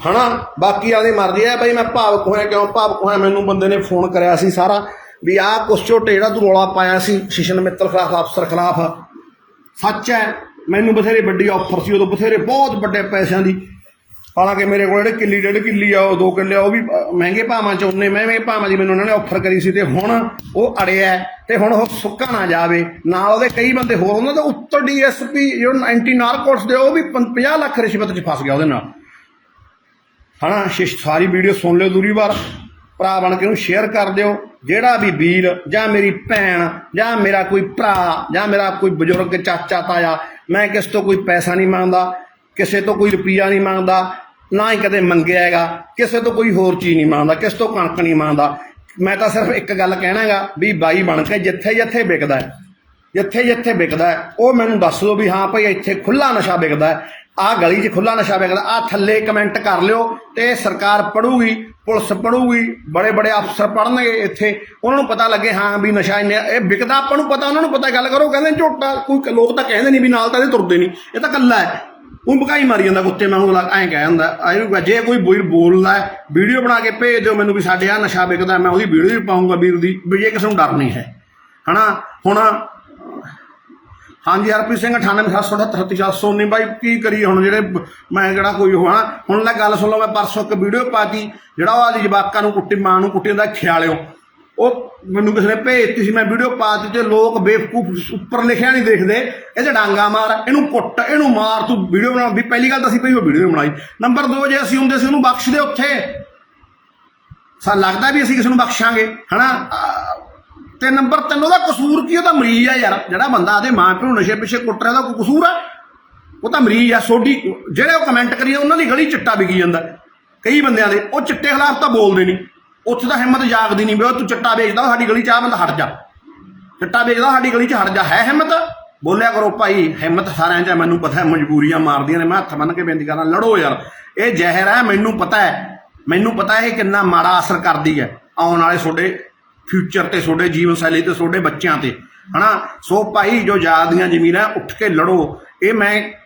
ਹਨਾ? ਬਾਕੀ ਆਦੀ ਮਰਜ਼ੀ ਹੈ ਬਈ, ਮੈਂ ਭਾਵਕ ਹੋਇਆ ਕਿਉਂ? ਭਾਵਕ ਹੋਇਆ ਮੈਨੂੰ ਬੰਦੇ ਨੇ ਫੋਨ ਕਰਿਆ ਸੀ ਸਾਰਾ ਵੀ ਆਹ ਕੁਛ ਝੋਟੇ ਜਿਹੜਾ ਤੂੰ ਰੌਲਾ ਪਾਇਆ ਸੀ, ਸ਼ਿਸ਼ਨ ਮਿੱਤਲ ਖਿਲਾਫ, ਅਫਸਰ ਖਿਲਾਫ। ਸੱਚ ਹੈ, ਮੈਨੂੰ ਬਥੇਰੇ ਵੱਡੀ ਆਫਰ ਸੀ, ਉਦੋਂ ਬਥੇਰੇ ਬਹੁਤ ਵੱਡੇ ਪੈਸਿਆਂ ਦੀ। ਹਾਲਾਂਕਿ ਮੇਰੇ ਕੋਲ ਜਿਹੜੇ ਕਿੱਲੀ, ਡੇਢ ਕਿੱਲੀ ਆ, ਉਹ ਦੋ ਕਿੱਲੇ ਆ, ਉਹ ਵੀ ਮਹਿੰਗੇ ਭਾਵਾਂ ਚ ਉਹਨੇ, ਮਹਿੰਗੇ ਭਾਵਾਂ ਦੀ ਮੈਨੂੰ ਉਹਨਾਂ ਨੇ ਆਫਰ ਕਰੀ ਸੀ ਤੇ ਹੁਣ ਉਹ ਅੜਿਆ ਹੈ ਤੇ ਹੁਣ ਉਹ ਸੁੱਕਾ ਨਾ ਜਾਵੇ। ਨਾਲ ਉਹਦੇ ਕਈ ਬੰਦੇ ਹੋਰ ਉਹਨਾਂ ਦੇ ਉੱਤਰ ਡੀਐਸਪੀ ਜਿਹੜਾ ਐਂਟੀ ਨਾਰਕੋਟਸ ਦੇ, ਉਹ ਵੀ 50 ਲੱਖ ਰਿਸ਼ਵਤ ਚ ਫਸ ਗਿਆ ਉਹਦੇ ਨਾਲ। ਹਨਾ, ਸ਼ਿਸ਼ ਸਾਰੀ ਵੀਡੀਓ ਸੁਣ ਲਿਓ ਦੂਰੀ ਵਾਰ। ਭਰਾ ਬਣ ਕੇ ਉਹਨੂੰ ਸ਼ੇਅਰ ਕਰ ਦਿਓ। ਜਿਹੜਾ ਵੀ ਵੀਰ ਜਾਂ ਮੇਰੀ ਭੈਣ, ਜਾਂ ਮੇਰਾ ਕੋਈ ਭਰਾ, ਜਾਂ ਮੇਰਾ ਕੋਈ ਬਜ਼ੁਰਗ, ਚਾਚਾ, ਤਾਇਆ, ਮੈਂ ਕਿਸ ਤੋਂ ਕੋਈ ਪੈਸਾ ਨਹੀਂ ਮੰਗਦਾ, ਕਿਸੇ ਤੋਂ ਕੋਈ ਰੁਪਈਆ ਨਹੀਂ ਮੰਗਦਾ, ਨਾ ਹੀ ਕਦੇ ਮੰਗਿਆ ਹੈਗਾ, ਕਿਸੇ ਤੋਂ ਕੋਈ ਹੋਰ ਚੀਜ਼ ਨਹੀਂ ਮੰਗਦਾ, ਕਿਸ ਤੋਂ ਕਣਕ ਨਹੀਂ ਮੰਗਦਾ। ਮੈਂ ਤਾਂ ਸਿਰਫ ਇੱਕ ਗੱਲ ਕਹਿਣਾਗਾ ਵੀ ਬਾਈ ਬਣ ਕੇ ਜਿੱਥੇ ਜਿੱਥੇ ਵਿਕਦਾ ਜਿੱਥੇ ਜਿੱਥੇ ਵਿਕਦਾ ਉਹ ਮੈਨੂੰ ਦੱਸ ਦਿਓ ਵੀ ਹਾਂ ਭਾਈ ਇੱਥੇ ਖੁੱਲਾ ਨਸ਼ਾ ਵਿਕਦਾ ਹੈ ਆਹ ਗਲੀ 'ਚ ਖੁੱਲਾ ਨਸ਼ਾ ਵਿਕਦਾ। ਆਹ ਥੱਲੇ ਕਮੈਂਟ ਕਰ ਲਿਓ ਤੇ ਸਰਕਾਰ ਪੜੂਗੀ, ਪੁਲਿਸ ਪੜੂਗੀ, ਬੜੇ ਬੜੇ ਅਫਸਰ ਪੜਨਗੇ ਇੱਥੇ। ਉਹਨਾਂ ਨੂੰ ਪਤਾ ਲੱਗੇ, ਹਾਂ ਵੀ ਨਸ਼ਾ ਇੰਨੇ ਇਹ ਵਿਕਦਾ, ਆਪਾਂ ਨੂੰ ਪਤਾ, ਉਹਨਾਂ ਨੂੰ ਪਤਾ, ਗੱਲ ਕਰੋ, ਕਹਿੰਦੇ ਝੋਟਾ ਕੋਈ ਲੋਕ ਤਾਂ ਕਹਿੰਦੇ ਨਹੀਂ ਵੀ ਨਾਲ ਤਾਂ ਇਹਦੇ ਤੁਰਦੇ ਨਹੀਂ ਇਹ ਤਾਂ ਕੱਲਾ ਹੈ। ਉਹ ਬਕਾਈ ਮਾਰੀ ਜਾਂਦਾ ਕੁੱਤੇ ਵਾਂਗੂ ਲੱਗ ਐਂ ਕਹਿ ਹੁੰਦਾ ਆਇਓ ਜੇ ਕੋਈ ਬੋਲ ਬੋਲਦਾ ਵੀਡੀਓ ਬਣਾ ਕੇ ਭੇਜ ਦਿਓ ਮੈਨੂੰ ਵੀ ਸਾਡੇ ਆ ਨਸ਼ਾ ਵਿਕਦਾ, ਮੈਂ ਉਹਦੀ ਵੀਡੀਓ ਵੀ ਪਾਉਂਗਾ ਵੀਰ ਦੀ, ਵੀ ਇਹ ਕਿਸੇ ਨੂੰ ਡਰ ਨਹੀਂ ਹੈ। ਹਨਾ? ਹੁਣ ਹਾਂਜੀ, ਹਰਪ੍ਰੀਤ ਸਿੰਘ 9877373719 ਬਾਈ, ਕੀ ਕਰੀ ਹੁਣ ਜਿਹੜੇ ਮੈਂ ਜਿਹੜਾ ਕੋਈ ਹੋਣਾ, ਹੁਣ ਲੈ ਗੱਲ ਸੁਣ ਲਓ, ਮੈਂ ਪਰਸੋਂ ਇੱਕ ਵੀਡੀਓ ਪਾਤੀ, ਜਿਹੜਾ ਉਹ ਆਲੀ ਜਵਾਕਾਂ ਨੂੰ ਕੁੱਟੀ, ਮਾਂ ਨੂੰ ਕੁੱਟੀ ਦਾ ਖਿਆਲਿਓ। ਉਹ ਮੈਨੂੰ ਕਿਸੇ ਨੇ ਭੇਜਤੀ ਸੀ, ਮੈਂ ਵੀਡੀਓ ਪਾਤੀ ਤੇ ਲੋਕ ਬੇਵਕੂਫ ਉੱਪਰ ਲਿਖਿਆ ਨਹੀਂ ਦੇਖਦੇ। ਇਹ ਤੇ ਡਾਂਗਾ ਮਾਰ, ਇਹਨੂੰ ਕੁੱਟ, ਇਹਨੂੰ ਮਾਰ, ਤੂੰ ਵੀਡੀਓ ਬਣਾ। ਵੀ ਪਹਿਲੀ ਗੱਲ ਤਾਂ ਅਸੀਂ ਪਹਿਲੀ ਵੀਡੀਓ ਬਣਾਈ। ਨੰਬਰ 2 ਜੇ ਅਸੀਂ ਹੁੰਦੇ ਸੀ, ਉਹਨੂੰ ਬਖਸ਼ ਦੇ ਉੱਥੇ। ਸਾਨੂੰ ਲੱਗਦਾ ਵੀ ਅਸੀਂ ਕਿਸੇ ਨੂੰ ਬਖਸ਼ਾਂਗੇ, ਹਨਾ? ਅਹ ਤੇ ਨੰਬਰ 3 ਉਹਦਾ ਕਸੂਰ ਕੀ ਉਹਦਾ ਮਰੀਜ਼ ਆ ਯਾਰ। ਜਿਹੜਾ ਬੰਦਾ ਆਦੇ ਮਾਂ ਪਿਓ ਨਸ਼ੇ ਪਿੱਛੇ ਕੁੱਟ ਰਿਹਾ, ਉਹਦਾ ਕੋਈ ਕਸੂਰ ਆ? ਉਹ ਤਾਂ ਮਰੀਜ਼ ਆ। ਸੋਡੀ ਜਿਹੜੇ ਉਹ ਕਮੈਂਟ ਕਰੀਏ ਉਹਨਾਂ ਦੀ ਗਲੀ ਚਿੱਟਾ ਵਿਕੀ ਜਾਂਦਾ। ਕਈ ਬੰਦਿਆਂ ਦੇ, ਉਹ ਚਿੱਟੇ ਖਿਲਾਫ ਤਾਂ ਬੋਲਦੇ ਨਹੀਂ। ਉੱਥੇ ਤਾਂ ਹਿੰਮਤ ਜਾਗਦੀ ਨਹੀਂ ਵੀ ਤੂੰ ਚਿੱਟਾ ਵੇਚਦਾ ਸਾਡੀ ਗਲੀ ਚ ਆ ਬੰਦਾ ਹਟ ਜਾ। ਚਿੱਟਾ ਵੇਚਦਾ ਸਾਡੀ ਗਲੀ ਚ ਹਟ ਜਾ। ਹੈ ਹਿੰਮਤ? ਬੋਲਿਆ ਕਰੋ, ਭਾਈ, ਹਿੰਮਤ ਸਾਰਿਆਂ 'ਚ ਮੈਨੂੰ ਪਤਾ ਮਜਬੂਰੀਆਂ ਮਾਰਦੀਆਂ ਨੇ। ਮੈਂ ਹੱਥ ਬੰਨ ਕੇ ਬੇਨਤੀ ਕਰਦਾ, ਲੜੋ ਯਾਰ। ਇਹ ਜ਼ਹਿਰ ਹੈ ਮੈਨੂੰ ਪਤਾ ਹੈ। ਮੈਨੂੰ ਪਤਾ ਇਹ ਕਿੰਨਾ ਮਾੜਾ ਅਸਰ ਕਰਦੀ ਹੈ। ਆਉਣ ਵਾਲੇ ਤੁਹਾਡੇ ਫਿਊਚਰ ਤੇ ਤੁਹਾਡੇ ਜੀਵਨ ਸ਼ੈਲੀ ਤੇ ਤੁਹਾਡੇ ਬੱਚਿਆਂ ਤੇ। ਹਨਾ? ਸੋ ਭਾਈ, ਜੋ ਯਾਦ ਦੀਆਂ ਜ਼ਮੀਨਾਂ, ਉੱਠ ਕੇ ਲੜੋ। ਇਹ ਮੈਂ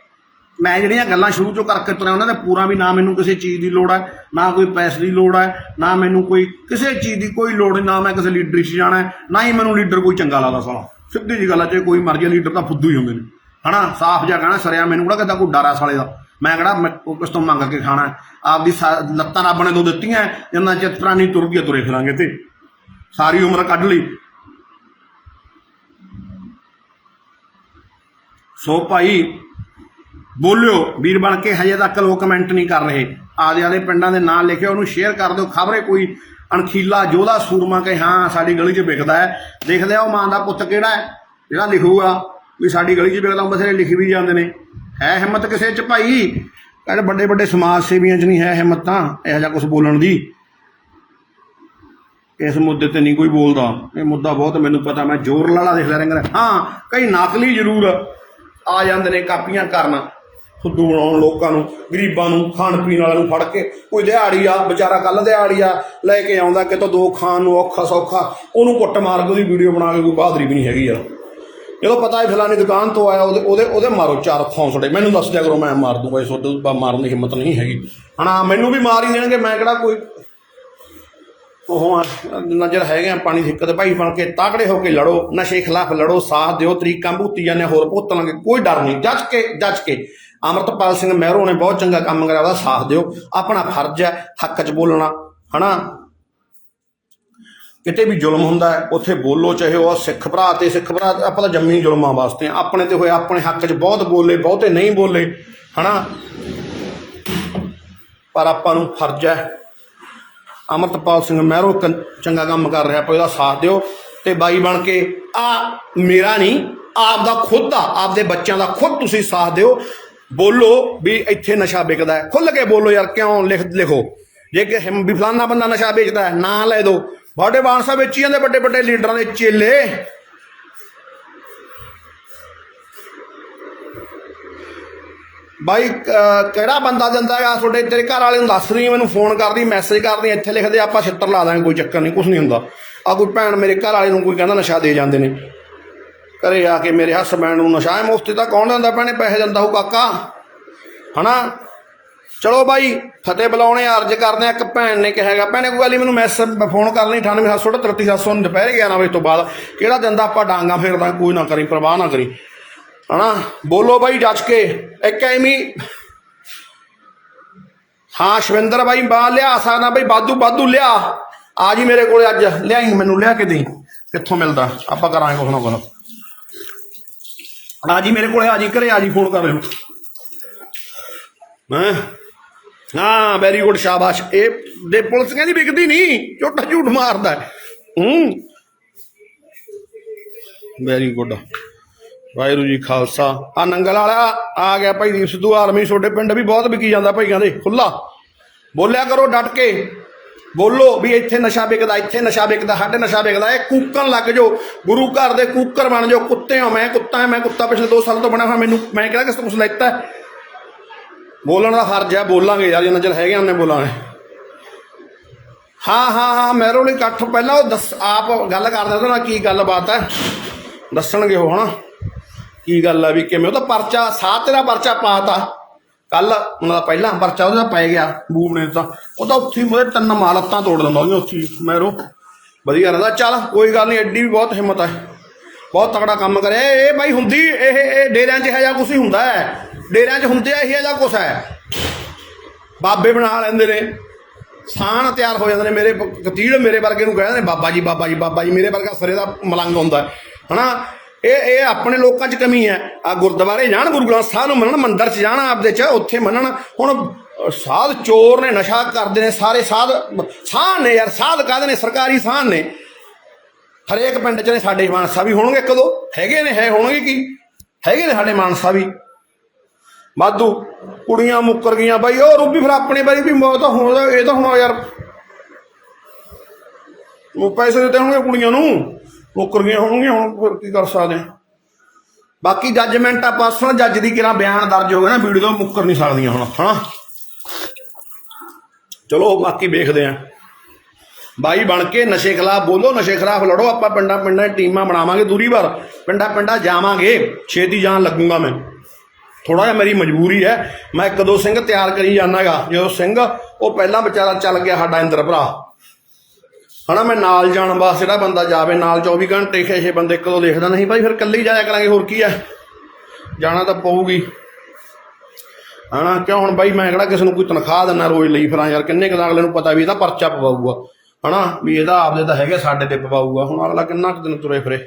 ਮੈਂ ਜਿਹੜੀਆਂ ਗੱਲਾਂ ਸ਼ੁਰੂ ਤੋਂ ਕਰਕੇ ਤੁਰਿਆ, ਉਹਨਾਂ ਦਾ ਪੂਰਾ ਵੀ ਨਾ ਮੈਨੂੰ ਕਿਸੇ ਚੀਜ਼ ਦੀ ਲੋੜ ਹੈ ਨਾ ਕੋਈ ਪੈਸੇ ਦੀ ਲੋੜ ਹੈ ਨਾ ਮੈਨੂੰ ਕੋਈ ਕਿਸੇ ਚੀਜ਼ ਦੀ ਕੋਈ ਲੋੜ ਨਹੀਂ, ਨਾ ਮੈਂ ਕਿਸੇ ਲੀਡਰ 'ਚ ਜਾਣਾ, ਨਾ ਹੀ ਮੈਨੂੰ ਲੀਡਰ ਕੋਈ ਚੰਗਾ ਲੱਗਦਾ ਸਾਲਾ। ਸਿੱਧੀ ਜੀ ਗੱਲ ਹੈ ਜੇ ਕੋਈ ਮਰਜ਼ੀ ਲੀਡਰ ਤਾਂ ਫੁੱਦੂ ਹੀ ਹੁੰਦੇ ਨੇ। ਹਨਾ? ਸਾਫ਼ ਜਿਹਾ ਕਹਿਣਾ, ਸਰਿਆ ਮੈਨੂੰ ਕਿਹੜਾ ਕਿਤਾ ਕੋਈ ਡਰਾ ਸਾਲੇ ਦਾ। ਮੈਂ ਕਿਹੜਾ, ਮੈਂ ਉਹ ਕਿਸ ਤੋਂ ਮੰਗ ਕੇ ਖਾਣਾ ਆਪਦੀ ਲੱਤਾਂ ਰੱਬ ਨੇ ਦੋ ਦਿੱਤੀਆਂ, ਜਿੰਨਾ ਚਿਰ ਪ੍ਰਾਣੀ ਤੁਰ ਗਿਆ ਤੁਰੇ ਫਿਰਾਂਗੇ ਤੇ। ਸਾਰੀ ਉਮਰ ਕੱਢ ਲਈ। ਸੋ ਭਾਈ, ਬੋਲਿਓ, ਵੀਰ ਬਣ ਕੇ ਹਜੇ ਤੱਕ ਲੋਕ ਕਮੈਂਟ ਨਹੀਂ ਕਰ ਰਹੇ। ਆਦੇ ਆਦੇ ਪਿੰਡਾਂ ਦੇ ਨਾਂ ਲਿਖਿਓ, ਉਹਨੂੰ ਸ਼ੇਅਰ ਕਰ ਦਿਓ। ਖਬਰੇ ਕੋਈ ਅਣਖੀਲਾ ਜੋਧਾ ਸੂਰਮਾ ਕਿ ਹਾਂ, ਸਾਡੀ ਗਲੀ 'ਚ ਵਿਕਦਾ ਹੈ। ਦੇਖਦੇ ਆ ਉਹ ਮਾਂ ਦਾ ਪੁੱਤ ਕਿਹੜਾ ਹੈ, ਜਿਹੜਾ ਲਿਖੂਗਾ ਵੀ ਸਾਡੀ ਗਲੀ 'ਚ ਵਿਕਦਾ ਬਥੇਰੇ ਲਿਖੀ ਵੀ ਜਾਂਦੇ ਨੇ। ਹੈ ਹਿੰਮਤ ਕਿਸੇ 'ਚ ਭਾਈ? ਕਹਿੰਦੇ ਵੱਡੇ ਵੱਡੇ ਸਮਾਜ ਸੇਵੀਆਂ 'ਚ ਨਹੀਂ ਹੈ ਹਿੰਮਤ ਤਾਂ, ਇਹੋ ਜਿਹਾ ਕੁਝ ਬੋਲਣ ਦੀ। ਇਸ ਮੁੱਦੇ ਤੇ ਨਹੀਂ ਕੋਈ ਬੋਲਦਾ। ਇਹ ਮੁੱਦਾ ਬਹੁਤ ਮੈਨੂੰ ਪਤਾ, ਮੈਂ ਜ਼ੋਰ ਲਾਲਾ ਦੇਖਦਾ ਰਹਿੰਦਾ ਹਾਂ, ਕਈ ਨਾਕਲੀ ਜ਼ਰੂਰ ਆ ਜਾਂਦੇ ਨੇ, ਕਾਪੀਆਂ ਕਰਨ। ਫੁੱਦੂ ਬਣਾਉਣ ਲੋਕਾਂ ਨੂੰ, ਗਰੀਬਾਂ ਨੂੰ, ਖਾਣ ਪੀਣ ਵਾਲਿਆਂ ਨੂੰ ਫੜ ਕੇ। ਕੋਈ ਦਿਹਾੜੀ ਆ, ਵਿਚਾਰਾ ਕੱਲ ਦਿਹਾੜੀ ਆ, ਲੈ ਕੇ ਆਉਂਦਾ ਕਿਤੋਂ ਦੋ ਖਾਣ ਨੂੰ ਔਖਾ ਸੌਖਾ। ਉਹਨੂੰ ਕੁੱਟ ਮਾਰ ਕੇ ਉਹਦੀ ਵੀਡੀਓ ਬਣਾ ਕੇ ਕੋਈ ਬਹਾਦਰੀ ਵੀ ਨਹੀਂ ਹੈਗੀ ਯਾਰ। ਜਦੋਂ ਪਤਾ ਹੈ ਫਲਾਣੀ ਦੁਕਾਨ ਤੋਂ ਆਇਆ, ਉਹਦੇ ਉਹਦੇ ਉਹਦੇ ਮਾਰੋ ਚਾਰ ਖੌਂਸੜੇ ਮੈਨੂੰ ਦੱਸ ਦਿਆ ਕਰੋ, ਮੈਂ ਮਾਰ ਦੂੰਗਾ, ਇਸ ਉਹਦੇ ਮਾਰਨ ਦੀ ਹਿੰਮਤ ਨਹੀਂ ਹੈਗੀ। ਹਨਾ ਮੈਨੂੰ ਵੀ ਮਾਰ ਹੀ ਦੇਣਗੇ, ਮੈਂ ਕਿਹੜਾ ਕੋਈ ਉਹ ਆ, ਨਜ਼ਰ ਹੈਗੇ ਆ ਪਾਣੀ ਦੀ ਦਿੱਕਤ। ਭਾਈ ਬਣ ਕੇ ਤਾਕੜੇ ਹੋ ਕੇ ਲੜੋ ਨਸ਼ੇ ਖਿਲਾਫ ਲੜੋ ਸਾਥ ਦਿਓ ਤਰੀਕਾਂ ਭੂਤੀ ਜਾਂਦੇ ਹੋਰ ਭੁੱਤ ਲਾਂਗੇ ਕੋਈ ਡਰ ਨਹੀਂ। ਜੱਜ ਕੇ ਜੱਜ ਕੇ। ਅਮਰਤਪਾਲ ਸਿੰਘ ਮਹਿਰੋ ਨੇ ਬਹੁਤ ਚੰਗਾ ਕੰਮ ਕਰਿਆ ਉਹਦਾ ਸਾਥ ਦਿਓ। ਆਪਣਾ ਫਰਜ਼ ਹੈ ਹੱਕ 'ਚ ਬੋਲਣਾ ਹਨਾ? ਕਿਤੇ ਵੀ ਜ਼ੁਲਮ ਹੁੰਦਾ ਉੱਥੇ ਬੋਲੋ ਚਾਹੇ ਉਹ ਸਿੱਖ ਭਰਾ ਤੇ ਸਿੱਖ ਭਰਾ ਆਪਾਂ ਤਾਂ ਜੰਮੀ ਜ਼ੁਲਮਾਂ ਵਾਸਤੇ ਆਪਣੇ ਤੇ ਹੋਏ ਆਪਣੇ ਹੱਕ 'ਚ ਬਹੁਤ ਬੋਲੇ ਬਹੁਤੇ ਨਹੀਂ ਬੋਲੇ ਹਨਾ? ਪਰ ਆਪਾਂ ਨੂੰ ਫਰਜ਼ ਹੈ ਅਮਰਤਪਾਲ ਸਿੰਘ ਮਹਿਰੋ ਚੰਗਾ ਕੰਮ ਕਰ ਰਿਹਾ ਪਰ ਉਹਦਾ ਸਾਥ ਦਿਓ ਤੇ ਬਾਈ ਬਣ ਕੇ ਆ ਮੇਰਾ ਨਹੀਂ ਆਪ ਦਾ ਖੁਦ ਦਾ, ਆਪਦੇ ਬੱਚਿਆਂ ਦਾ ਖੁਦ ਤੁਸੀਂ ਸਾਥ ਦਿਓ। ਬੋਲੋ ਵੀ ਇੱਥੇ ਨਸ਼ਾ ਵਿਕਦਾ ਹੈ। ਖੁੱਲ ਕੇ ਬੋਲੋ ਯਾਰ, ਕਿਉਂ ਲਿਖ ਲਿਖੋ? ਜੇ ਕਿ ਵੀ ਫਲਾਨਾ ਬੰਦਾ ਨਸ਼ਾ ਵੇਚਦਾ ਹੈ, ਨਾਂ ਲੈ ਦਿਓ ਬਾਡੇ ਬਾਣ ਸਾਹਿਬ ਵੇਚੀ ਜਾਂਦੇ ਵੱਡੇ ਵੱਡੇ ਲੀਡਰਾਂ ਦੇ ਚੇਲੇ। ਬਾਈ ਕਿਹੜਾ ਬੰਦਾ ਜਾਂਦਾ ਆ? ਤੁਹਾਡੇ ਤੇਰੇ ਘਰ ਵਾਲੇ ਨੂੰ ਦੱਸ ਰਹੀ ਮੈਨੂੰ ਫੋਨ ਕਰਦੀ ਮੈਸੇਜ ਕਰਦੀ, ਇੱਥੇ ਲਿਖਦੇ, ਆਪਾਂ ਛਿੱਤਰ ਲਾ ਦਾਂਗੇ, ਕੋਈ ਚੱਕਰ ਨਹੀਂ ਕੁਝ ਨਹੀਂ ਹੁੰਦਾ। ਆ ਕੋਈ ਭੈਣ ਮੇਰੇ ਘਰ ਵਾਲੇ ਨੂੰ ਕੋਈ ਕਹਿੰਦਾ ਨਸ਼ਾ ਦੇ ਜਾਂਦੇ ਨੇ। ਘਰੇ ਆ ਕੇ ਮੇਰੇ ਹਸਬੈਂਡ ਨੂੰ ਨਸ਼ਾ ਹੈ, ਮੁਫਤ ਤਾਂ ਕੌਣ ਦਿੰਦਾ? ਭੈਣੇ, ਪੈਸੇ ਦਿੰਦਾ ਹੋ ਕਾਕਾ। ਹਨਾ? ਚਲੋ ਬਾਈ, ਫਤਿਹ ਬੁਲਾਉਣੇ, ਅਰਜ ਕਰਦੇ ਆ, ਇੱਕ ਭੈਣ ਨੇ ਕਿਹਾਗਾ ਭੈਣੇ, ਕੋਈ ਗੱਲ ਨਹੀਂ ਮੈਨੂੰ ਮੈਸੇਜ ਫੋਨ ਕਰ ਲਈ 9873373700 ਦੁਪਹਿਰੇ 11 ਵਜੇ ਤੋਂ ਬਾਅਦ। ਕਿਹੜਾ ਦਿੰਦਾ? ਆਪਾਂ ਡਾਂਗਾ ਫੇਰਦਾ, ਕੋਈ ਨਾ ਕਰੀ, ਪਰਵਾਹ ਨਾ ਕਰੀ। ਹਨਾ ਬੋਲੋ ਬਾਈ ਜੱਜ ਕੇ। ਇੱਕ ਐਵੇਂ ਹਾਂ ਸ਼ਵਿੰਦਰ ਬਾਈ ਬਾ ਲਿਆ ਸਕਦਾ ਬਾਈ ਬਾਦੂ ਬਾਦੂ ਲਿਆ। ਆ ਜੀ ਮੇਰੇ ਕੋਲੇ ਅੱਜ। ਲਿਆਈ, ਮੈਨੂੰ ਲਿਆ ਕੇ ਦੇ ਕਿੱਥੋਂ ਮਿਲਦਾ? ਆਪਾਂ ਕਰਾਂਗੇ ਕੁਛ ਨਾ ਕੁਛ। ਆ ਜੀ ਮੇਰੇ ਕੋਲੇ, ਆ ਜੀ ਘਰੇ ਆ ਜੀ, ਫੋਨ ਕਰ ਲਿਓ। ਹਾਂ? ਹਾਂ ਵੈਰੀ ਗੁੱਡ ਸ਼ਾਬਾਸ਼। ਇਹ ਦੇ ਪੁਲਿਸ ਕਹਿੰਦੀ ਵਿਕਦੀ ਨਹੀਂ, ਝੂਠਾ ਝੂਠ ਮਾਰਦਾ। ਹੈ। ਹੂੰ ਵੈਰੀ ਗੁੱਡ ਵਾਹਿਗੁਰੂ ਜੀ ਖਾਲਸਾ। ਆ ਨੰਗਲ ਵਾਲਾ ਆ ਗਿਆ ਭਾਈ ਦੀਪ ਸਿੱਧੂ ਆਰਮੀ ਤੁਹਾਡੇ ਪਿੰਡ ਵੀ ਬਹੁਤ ਵਿਕੀ ਜਾਂਦਾ ਭਾਈ ਕਹਿੰਦੇ ਖੁੱਲਾ ਬੋਲਿਆ ਕਰੋ ਡਟ ਕੇ। ਬੋਲੋ ਵੀ ਇੱਥੇ ਨਸ਼ਾ ਵਿਕਦਾ, ਇੱਥੇ ਨਸ਼ਾ ਵਿਕਦਾ, ਸਾਡੇ ਨਸ਼ਾ ਵਿਕਦਾ, ਇਹ ਕੂਕਣ ਲੱਗ ਜਾਓ। ਗੁਰੂ ਘਰ ਦੇ ਕੂਕਰ ਬਣ ਜਾਓ। ਕੁੱਤੇ ਹੋ ਮੈਂ ਕੁੱਤਾ ਮੈਂ ਕੁੱਤਾ ਪਿਛਲੇ 2 ਸਾਲ ਤੋਂ ਬਣਿਆ ਹੋਇਆ, ਮੈਨੂੰ ਮੈਂ ਕਿਹੜਾ ਕਿਸ ਤੋਂ ਕੁਛ ਲੈਤਾ ਬੋਲਣ ਦਾ ਫਰਜ਼ ਹੈ, ਬੋਲਾਂਗੇ ਯਾਰ, ਜਿੰਨਾ ਚਿਰ ਹੈਗੇ ਉਹਨੇ ਬੋਲਾਂਗੇ। ਹਾਂ ਹਾਂ ਹਾਂ ਮੈਰੋ ਲਈ ਇਕੱਠ ਪਹਿਲਾਂ ਉਹ ਦੱਸ ਆਪ ਗੱਲ ਕਰਦੇ ਉਹਦੇ ਨਾਲ ਕੀ ਗੱਲਬਾਤ ਹੈ। ਦੱਸਣਗੇ ਉਹ, ਹਨਾ? ਕੀ ਗੱਲ ਆ ਵੀ ਕਿਵੇਂ? ਉਹਦਾ ਪਰਚਾ, ਸਾਹ ਤੇਰਾ ਪਰਚਾ ਪਾਤਾ। ਕੱਲ ਉਹਨਾਂ ਦਾ ਪਹਿਲਾਂ ਪਰਚਾ, ਉਹਦਾ ਪੈ ਗਿਆ, ਬੂਮ ਤਾਂ ਉਹ ਤਾਂ ਉੱਥੇ ਹੀ ਤਿੰਨ ਮਾਲਤਾਂ ਤੋੜ ਦਿੰਦਾ ਉਹਦੀਆਂ ਉੱਥੇ ਹੀ ਮੈਰੋ ਵਧੀਆ ਰਹਿੰਦਾ। ਚੱਲ, ਕੋਈ ਗੱਲ ਨਹੀਂ, ਐਡੀ ਵੀ ਬਹੁਤ ਹਿੰਮਤ ਹੈ ਬਹੁਤ ਤਕੜਾ ਕੰਮ ਕਰਿਆ। ਇਹ ਬਾਈ ਹੁੰਦੀ, ਇਹ ਇਹ ਡੇਰਿਆਂ 'ਚ ਇਹੋ ਜਿਹਾ ਕੁਝ ਹੀ ਹੁੰਦਾ ਹੈ। ਡੇਰਿਆਂ 'ਚ ਹੁੰਦੇ ਆ ਇਹੋ ਜਿਹਾ ਕੁਝ ਹੈ। ਬਾਬੇ ਬਣਾ ਲੈਂਦੇ ਨੇ। ਸਾਨ ਤਿਆਰ ਹੋ ਜਾਂਦੇ ਨੇ। ਮੇਰੇ ਪ- ਕਤੀੜ ਮੇਰੇ ਵਰਗੇ ਨੂੰ ਕਹਿੰਦੇ ਨੇ, ਬਾਬਾ ਜੀ ਬਾਬਾ ਜੀ ਬਾਬਾ ਜੀ, ਮੇਰੇ ਵਰਗਾ ਸਰੇ ਦਾ ਮਲੰਗ ਹੁੰਦਾ ਹਨਾ? ਇਹ ਇਹ ਆਪਣੇ ਲੋਕਾਂ 'ਚ ਕਮੀ ਹੈ। ਆ ਗੁਰਦੁਆਰੇ ਜਾਣ, ਗੁਰੂ ਗ੍ਰੰਥ ਸਾਹਿਬ ਨੂੰ ਮੰਨਣ, ਮੰਦਿਰ 'ਚ ਜਾਣਾ, ਆਪਦੇ 'ਚ, ਉੱਥੇ ਮੰਨਣ। ਹੁਣ ਸਾਧ ਚੋਰ ਨੇ ਨਸ਼ਾ ਕਰਦੇ ਨੇ, ਸਾਰੇ ਸਾਧ ਸਾਹ ਨੇ ਯਾਰ, ਸਾਧ ਕਾਹਦੇ ਨੇ? ਸਰਕਾਰੀ ਸਾਹ ਨੇ। ਹਰੇਕ ਪਿੰਡ 'ਚ ਨੇ ਸਾਡੇ ਮਾਨਸਾ ਵੀ ਹੋਣਗੇ ਕਦੋਂ ਹੈਗੇ ਨੇ, ਹੈ, ਹੋਣਗੇ ਕੀ? ਹੈਗੇ ਨੇ ਸਾਡੇ ਮਾਨਸਾ ਵੀ। ਵਾਧੂ ਕੁੜੀਆਂ ਮੁੱਕਰ ਗਈਆਂ। ਬਾਈ, ਉਹ ਰੂਬੀ ਫਿਰ ਆਪਣੇ ਬਾਈ ਵੀ ਮੌਤ ਤਾਂ ਹੁਣ ਇਹ ਤਾਂ ਹੁਣ ਯਾਰ। ਉਹ ਪੈਸੇ ਦਿੱਤੇ ਹੋਣਗੇ ਕੁੜੀਆਂ ਨੂੰ। ਮੁੱਕਰ ਗਈਆਂ ਹੋਣਗੀਆਂ, ਹੁਣ ਫਿਰ ਕੀ ਕਰ ਸਕਦੇ ਹਾਂ। ਬਾਕੀ ਜੱਜਮੈਂਟ ਆ ਪਰਸਨਲ ਜੱਜ ਦੀ ਕਿਹੜਾ ਬਿਆਨ ਦਰਜ ਹੋ ਗਿਆ ਨਾ ਵੀਡੀਓ ਮੁੱਕਰ ਨਹੀਂ ਸਕਦੀਆਂ ਹੁਣ, ਹਨਾ? ਚਲੋ, ਬਾਕੀ ਵੇਖਦੇ ਆਂ ਬਾਈ ਬਣ ਕੇ ਨਸ਼ੇ ਖਿਲਾਫ ਬੋਲੋ, ਨਸ਼ੇ ਖਿਲਾਫ ਲੜੋ, ਆਪਾਂ ਪਿੰਡਾਂ ਪਿੰਡਾਂ ਟੀਮਾਂ ਬਣਾਵਾਂਗੇ ਦੂਰੀ ਵਾਰ ਪਿੰਡਾਂ ਪਿੰਡਾਂ ਜਾਵਾਂਗੇ, ਛੇਤੀ ਜਾਣ ਲੱਗੂਗਾ ਮੈਂ। ਥੋੜਾ ਜਿਹਾ ਮੇਰੀ ਮਜਬੂਰੀ ਹੈ, ਮੈਂ ਇੱਕ ਦੋ ਸਿੰਘ ਤਿਆਰ ਕਰੀ ਜਾਣਾਗਾ ਜਦੋਂ ਸਿੰਘ, ਉਹ ਪਹਿਲਾਂ ਵਿਚਾਰਾ ਚੱਲ ਗਿਆ ਸਾਡਾ ਇੰਦਰ ਭਰਾ। ਹਨਾ ਮੈਂ ਨਾਲ ਜਾਣ ਵਾਸਤੇ ਜਿਹੜਾ ਬੰਦਾ ਜਾਵੇ, ਨਾਲ 24 ਘੰਟੇ ਛੇ ਬੰਦੇ ਇੱਕ ਦੋ ਦੇਖਦਾ ਨਹੀਂ ਭਾਈ, ਫਿਰ ਇਕੱਲੇ ਹੀ ਜਾਇਆ ਕਰਾਂਗੇ, ਹੋਰ ਕੀ ਹੈ ਜਾਣਾ ਤਾਂ ਪਊਗੀ। ਹਨਾ ਕਿਉਂ ਹੁਣ ਬਾਈ ਮੈਂ ਕਿਹੜਾ ਕਿਸੇ ਨੂੰ ਕੋਈ ਤਨਖਾਹ ਦਿੰਨਾ ਰੋਜ਼ ਲਈ ਫਿਰਾਂ ਯਾਰ, ਕਿੰਨੇ ਕੁ ਅਗਲੇ ਨੂੰ ਪਤਾ ਵੀ ਇਹਦਾ ਪਰਚਾ ਪਵਾਊਗਾ। ਹਨਾ ਵੀ ਇਹਦਾ ਆਪਦੇ ਤਾਂ ਹੈਗੇ ਸਾਡੇ ਤੇ ਪਵਾਊਗਾ, ਹੁਣ ਅਗਲਾ ਕਿੰਨਾ ਕੁ ਦਿਨ ਤੁਰੇ ਫਿਰੇ।